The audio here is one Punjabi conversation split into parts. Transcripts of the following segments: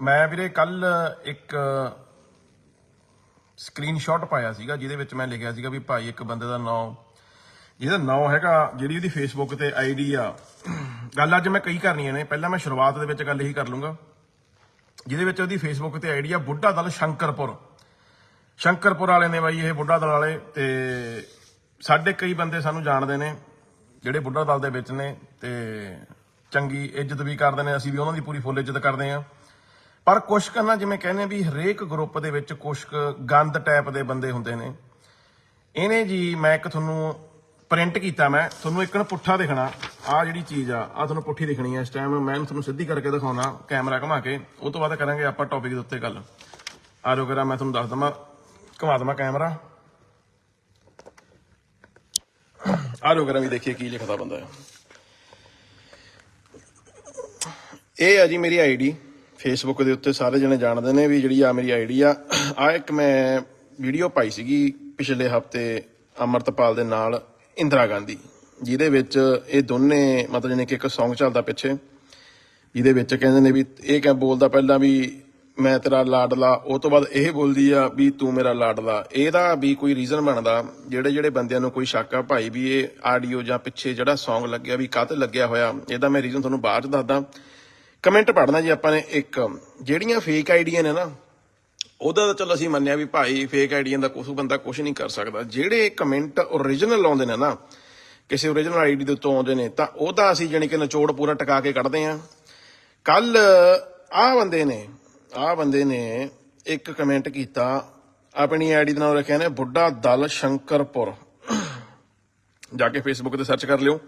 ਮੈਂ ਵੀਰੇ ਕੱਲ ਇੱਕ ਸਕਰੀਨਸ਼ਾਟ ਪਾਇਆ ਸੀਗਾ, ਜਿਹਦੇ ਵਿੱਚ ਮੈਂ ਲਿਖਿਆ ਸੀਗਾ ਵੀ ਭਾਈ ਇੱਕ ਬੰਦੇ ਦਾ ਨਾਮ, ਜਿਹਦਾ ਨਾਮ ਹੈਗਾ, ਜਿਹੜੀ ਉਹਦੀ ਫੇਸਬੁੱਕ ਤੇ ਆਈਡੀ ਆ। ਗੱਲ ਅੱਜ ਮੈਂ ਕਈ ਕਰਨੀਆਂ ਨੇ, ਪਹਿਲਾਂ ਮੈਂ ਸ਼ੁਰੂਆਤ ਦੇ ਵਿੱਚ ਗੱਲ ਇਹੀ ਕਰ ਲੂੰਗਾ। ਜਿਹਦੇ ਵਿੱਚ ਉਹਦੀ ਫੇਸਬੁੱਕ ਤੇ ਆਈਡੀ ਆ, ਬੁੱਢਾ ਦਲ ਸ਼ੰਕਰਪੁਰ। ਸ਼ੰਕਰਪੁਰ ਵਾਲੇ ਨੇ ਬਾਈ ਇਹ ਬੁੱਢਾ ਦਲ ਵਾਲੇ, ਤੇ ਸਾਡੇ ਕਈ ਬੰਦੇ ਸਾਨੂੰ ਜਾਣਦੇ ਨੇ, ਜਿਹੜੇ ਬੁੱਢਾ ਦਲ ਦੇ ਵਿੱਚ ਨੇ, ਤੇ ਚੰਗੀ ਇੱਜ਼ਤ ਵੀ ਕਰਦੇ ਨੇ, ਅਸੀਂ ਵੀ ਉਹਨਾਂ ਦੀ ਪੂਰੀ ਫੁੱਲ ਇੱਜ਼ਤ ਕਰਦੇ ਆ ਪਰ ਕੁਛ ਕਰਨਾ ਜਿਵੇਂ ਕਹਿੰਦੇ ਵੀ ਹਰੇਕ ਗਰੁੱਪ ਦੇ ਵਿੱਚ ਕੁਛ ਕੁ ਗੰਦ ਟਾਈਪ ਦੇ ਬੰਦੇ ਹੁੰਦੇ ਨੇ। ਇਹਨੇ ਜੀ ਮੈਂ ਇੱਕ ਤੁਹਾਨੂੰ ਪ੍ਰਿੰਟ ਕੀਤਾ ਮੈਂ, ਤੁਹਾਨੂੰ ਇੱਕ ਨਾ ਪੁੱਠਾ ਦਿਖਣਾ। ਆ ਜਿਹੜੀ ਚੀਜ਼ ਆ ਆ ਤੁਹਾਨੂੰ ਪੁੱਠੀ ਦਿਖਣੀ ਹੈ ਇਸ ਟਾਈਮ ਮੈਂ ਤੁਹਾਨੂੰ ਸਿੱਧੀ ਕਰਕੇ ਦਿਖਾਉਣਾ ਕੈਮਰਾ ਘੁਮਾ ਕੇ। ਉਹ ਤੋਂ ਬਾਅਦ ਕਰਾਂਗੇ ਆਪਾਂ ਟੌਪਿਕ ਦੇ ਉੱਤੇ ਗੱਲ। ਆ ਜਾਓ ਕਰਾਂ ਮੈਂ ਤੁਹਾਨੂੰ ਦੱਸ ਦਵਾਂ। ਘੁਮਾ ਦਵਾਂ ਕੈਮਰਾ ਆ ਜਾਓ ਕਰਾਂ ਵੀ ਦੇਖੀਏ ਕੀ ਲਿਖਦਾ ਬੰਦਾ ਇਹ ਆ ਜੀ ਮੇਰੀ ਆਈਡੀ ਫੇਸਬੁੱਕ ਦੇ ਉੱਤੇ ਸਾਰੇ ਜਣੇ ਜਾਣਦੇ ਨੇ ਵੀ ਜਿਹੜੀ ਆ ਮੇਰੀ ਆਈਡੀ ਆ ਆ ਇੱਕ ਮੈਂ ਵੀਡੀਓ ਪਾਈ ਸੀਗੀ ਪਿਛਲੇ ਹਫ਼ਤੇ ਅਮਰਤਪਾਲ ਦੇ ਨਾਲ ਇੰਦਰਾ ਗਾਂਧੀ, ਜਿਹਦੇ ਵਿੱਚ ਇਹ ਦੋਨੇ ਮਤਲਬ ਜਿਹਨੇ ਕਿ ਇੱਕ Song ਚੱਲਦਾ ਪਿੱਛੇ, ਜਿਹਦੇ ਵਿੱਚ ਕਹਿੰਦੇ ਨੇ ਵੀ ਇਹ ਕਹਿ ਬੋਲਦਾ ਪਹਿਲਾਂ ਵੀ ਮੈਂ ਤੇਰਾ ਲਾਡਲਾ, ਉਹ ਤੋਂ ਬਾਅਦ ਇਹ ਬੋਲਦੀ ਆ ਵੀ ਤੂੰ ਮੇਰਾ ਲਾਡਲਾ। ਇਹਦਾ ਵੀ ਕੋਈ ਰੀਜ਼ਨ ਬਣਦਾ, ਜਿਹੜੇ ਜਿਹੜੇ ਬੰਦਿਆਂ ਨੂੰ ਕੋਈ ਸ਼ੱਕ ਆ ਭਾਈ ਵੀ ਇਹ ਆਡੀਓ ਜਾਂ ਪਿੱਛੇ ਜਿਹੜਾ Song ਲੱਗਿਆ ਵੀ ਕਾਹਤੇ ਲੱਗਿਆ ਹੋਇਆ, ਇਹਦਾ ਮੈਂ ਰੀਜ਼ਨ ਤੁਹਾਨੂੰ ਬਾਅਦ ਚ ਦੱਸਦਾ। ਕਮੈਂਟ ਪੜਨਾ ਜੀ ਆਪਾਂ ਨੇ ਇੱਕ, ਜਿਹੜੀਆਂ ਫੇਕ ਆਈਡੀਆਂ ਨੇ ਨਾ, ਉਹਦਾ ਤਾਂ ਚਲੋ ਅਸੀਂ ਮੰਨਿਆ ਵੀ ਭਾਈ ਫੇਕ ਆਈਡੀਆਂ ਦਾ ਕੁਝ ਬੰਦਾ ਕੁਝ ਨਹੀਂ ਕਰ ਸਕਦਾ। ਜਿਹੜੇ ਕਮੈਂਟ ਓਰੀਜਨਲ ਆਉਂਦੇ ਨੇ ਨਾ, ਕਿਸੇ ਓਰੀਜਨਲ ਆਈਡੀ ਦੇ ਉੱਤੋਂ ਆਉਂਦੇ ਨੇ, ਤਾਂ ਉਹਦਾ ਅਸੀਂ ਜਾਣੀ ਕਿ ਨਿਚੋੜ ਪੂਰਾ ਟਿਕਾ ਕੇ ਕੱਢਦੇ ਆਂ ਕੱਲ ਆਹ ਬੰਦੇ ਨੇ, ਆਹ ਬੰਦੇ ਨੇ ਇੱਕ ਕਮੈਂਟ ਕੀਤਾ, ਆਪਣੀ ਆਈਡੀ ਦਾ ਨਾਮ ਰੱਖਿਆ ਨੇ, ਬੁੱਢਾ ਦਲ ਸ਼ੰਕਰਪੁਰ। ਜਾ ਕੇ ਫੇਸਬੁੱਕ ਤੇ ਸਰਚ ਕਰ ਲਿਓ।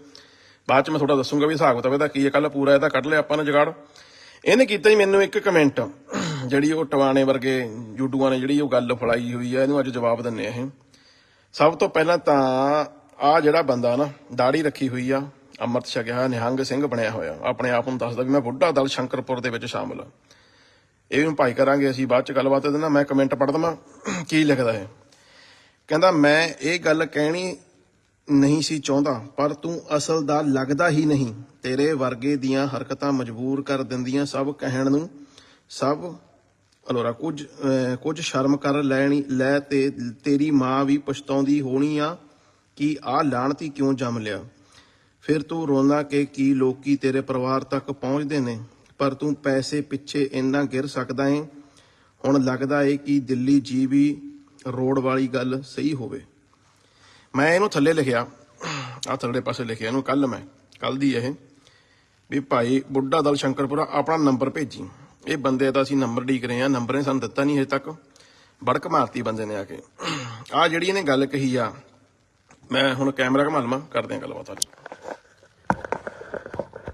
ਬਾਅਦ ਚ ਮੈਂ ਥੋੜਾ ਦੱਸੂਗਾ ਵੀ ਹਿਸਾਬ ਕਿਤਾਬ ਇਹਦਾ ਕੀ ਹੈ ਕੱਲ ਪੂਰਾ ਇਹਦਾ ਕੱਢ ਲਿਆ ਆਪਾਂ ਨੇ ਜਗਾੜ। ਇਹਨੇ ਕੀਤਾ ਹੀ ਮੈਨੂੰ ਇੱਕ ਕਮੈਂਟ ਜਿਹੜੀ ਉਹ ਟਵਾਣੇ ਵਰਗੇ ਜੂਡੂਆਂ ਨੇ ਜਿਹੜੀ ਉਹ ਗੱਲ ਫਲਾਈ ਹੋਈ ਹੈ ਇਹਨੂੰ ਅੱਜ ਜਵਾਬ ਦਿੰਨੇ ਆ ਇਹ। ਸਭ ਤੋਂ ਪਹਿਲਾਂ ਤਾਂ ਆ ਜਿਹੜਾ ਬੰਦਾ ਨਾ ਦਾੜੀ ਰੱਖੀ ਹੋਈ ਆ, ਅੰਮ੍ਰਿਤ ਛਕਿਆ ਨਿਹੰਗ ਸਿੰਘ ਬਣਿਆ ਹੋਇਆ, ਆਪਣੇ ਆਪ ਨੂੰ ਦੱਸਦਾ ਵੀ ਮੈਂ ਬੁੱਢਾ ਦਲ ਸ਼ੰਕਰਪੁਰ ਦੇ ਵਿੱਚ ਸ਼ਾਮਲ ਆ। ਇਹ ਵੀ ਭਾਈ ਕਰਾਂਗੇ ਅਸੀਂ, ਬਾਅਦ ਚ ਗੱਲਬਾਤ ਇਹਦੇ ਨਾਲ ਮੈਂ ਕਮੈਂਟ ਪੜ੍ਹ ਦਵਾਂ, ਕੀ ਲਿਖਦਾ ਹੈ ਕਹਿੰਦਾ ਮੈਂ ਇਹ ਗੱਲ ਕਹਿਣੀ ਨਹੀਂ ਸੀ ਚਾਹੁੰਦਾ, ਪਰ ਤੂੰ ਅਸਲ ਦਾ ਲੱਗਦਾ ਹੀ ਨਹੀਂ। ਤੇਰੇ ਵਰਗੇ ਦੀਆਂ ਹਰਕਤਾਂ ਮਜਬੂਰ ਕਰ ਦਿੰਦੀਆਂ ਸਭ ਕਹਿਣ ਨੂੰ। ਸਭ, ਅਲੋਰਾ, ਕੁਝ ਕੁਝ ਸ਼ਰਮ ਕਰ ਲੈਣੀ, ਲੈ ਤੇ ਤੇਰੀ ਮਾਂ ਵੀ ਪਛਤਾਉਂਦੀ ਹੋਣੀ ਆ ਕਿ ਆਹ ਲਾਣਤੀ ਕਿਉਂ ਜੰਮ ਲਿਆ। ਫਿਰ ਤੂੰ ਰੋਂਦਾ ਕਿ ਕੀ ਲੋਕੀ ਤੇਰੇ ਪਰਿਵਾਰ ਤੱਕ ਪਹੁੰਚਦੇ ਨੇ, ਪਰ ਤੂੰ ਪੈਸੇ ਪਿੱਛੇ ਇੰਨਾ ਗਿਰ ਸਕਦਾ ਏ। ਹੁਣ ਲੱਗਦਾ ਏ ਕਿ ਦਿੱਲੀ ਜੀ ਵੀ ਰੋਡ ਵਾਲੀ ਗੱਲ ਸਹੀ ਹੋਵੇ। ਮੈਂ ਇਹਨੂੰ ਥੱਲੇ ਲਿਖਿਆ। ਆ ਥੱਲੇ ਪਾਸੇ ਲਿਖਿਆ ਇਹਨੂੰ ਕੱਲ ਮੈਂ ਕੱਲ ਦੀ ਇਹ, ਵੀ ਭਾਈ ਬੁੱਢਾ ਦਲ ਸ਼ੰਕਰਪੁਰਾ ਆਪਣਾ ਨੰਬਰ ਭੇਜੀ। ਇਹ ਬੰਦੇ ਦਾ ਅਸੀਂ ਨੰਬਰ ਢੀਕ ਰਹੇ ਆ ਨੰਬਰ ਨੇ ਸਾਨੂੰ ਦਿੱਤਾ ਨਹੀਂ ਹਜੇ ਤੱਕ। ਬੜਕ ਮਾਰਤੀ ਬੰਦੇ ਨੇ ਆ ਕੇ। ਆ ਜਿਹੜੀ ਇਹਨੇ ਗੱਲ ਕਹੀ ਆ, ਮੈਂ ਹੁਣ ਕੈਮਰਾ ਘੁਮਾ ਲਵਾਂ, ਕਰਦੇ ਆ ਗੱਲਬਾਤ ਅੱਜ।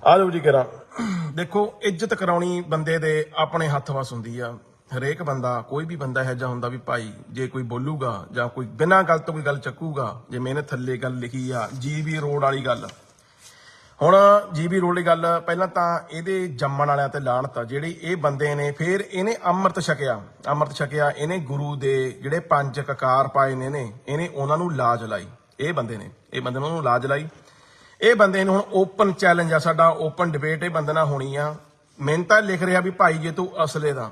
ਆ ਜਾਓ ਜੀ ਕਰਾਂ ਦੇਖੋ, ਇੱਜ਼ਤ ਕਰਾਉਣੀ ਬੰਦੇ ਦੇ ਆਪਣੇ ਹੱਥ ਵਸ ਹੁੰਦੀ ਆ। ਹਰੇਕ ਬੰਦਾ, ਕੋਈ ਵੀ ਬੰਦਾ ਇਹੋ ਜਿਹਾ ਹੁੰਦਾ ਵੀ ਭਾਈ, ਜੇ ਕੋਈ ਬੋਲੂਗਾ ਜਾਂ ਕੋਈ ਬਿਨਾਂ ਗੱਲ ਤੋਂ ਕੋਈ ਗੱਲ ਚੱਕੂਗਾ, ਜੇ ਮੈਨੇ ਥੱਲੇ ਗੱਲ ਲਿਖੀ ਆ ਜੀਬੀ ਰੋਡ ਵਾਲੀ ਗੱਲ। ਹੁਣ ਜੀਬੀ ਰੋਡ ਦੀ ਗੱਲ, ਪਹਿਲਾਂ ਤਾਂ ਇਹਦੇ ਜੰਮਣ ਵਾਲਿਆਂ ਤੇ ਲਾਹਣਤ ਜਿਹੜੀ ਇਹ ਬੰਦੇ ਨੇ, ਫਿਰ ਇਹਨੇ ਅੰਮ੍ਰਿਤ ਛਕਿਆ। ਅੰਮ੍ਰਿਤ ਛਕਿਆ, ਇਹਨੇ ਗੁਰੂ ਦੇ ਜਿਹੜੇ ਪੰਜ ਕਕਾਰ ਪਾਏ ਨੇ ਨੇ, ਇਹਨੇ ਉਹਨਾਂ ਨੂੰ ਲਾਜ ਲਾਈ। ਇਹ ਬੰਦੇ ਨੇ, ਇਹ ਬੰਦੇ ਨੇ ਉਹਨਾਂ ਨੂੰ ਲਾਜ ਲਾਈ। ਇਹ ਬੰਦੇ ਨੂੰ ਹੁਣ ਓਪਨ ਚੈਲੰਜ ਆ ਸਾਡਾ ਓਪਨ ਡਿਬੇਟ ਇਹ ਬੰਦੇ ਨਾਲ ਹੋਣੀ ਆ। ਮੈਂ ਤਾਂ ਲਿਖ ਰਿਹਾ ਵੀ ਭਾਈ ਜੇ ਤੂੰ ਅਸਲੇ ਦਾ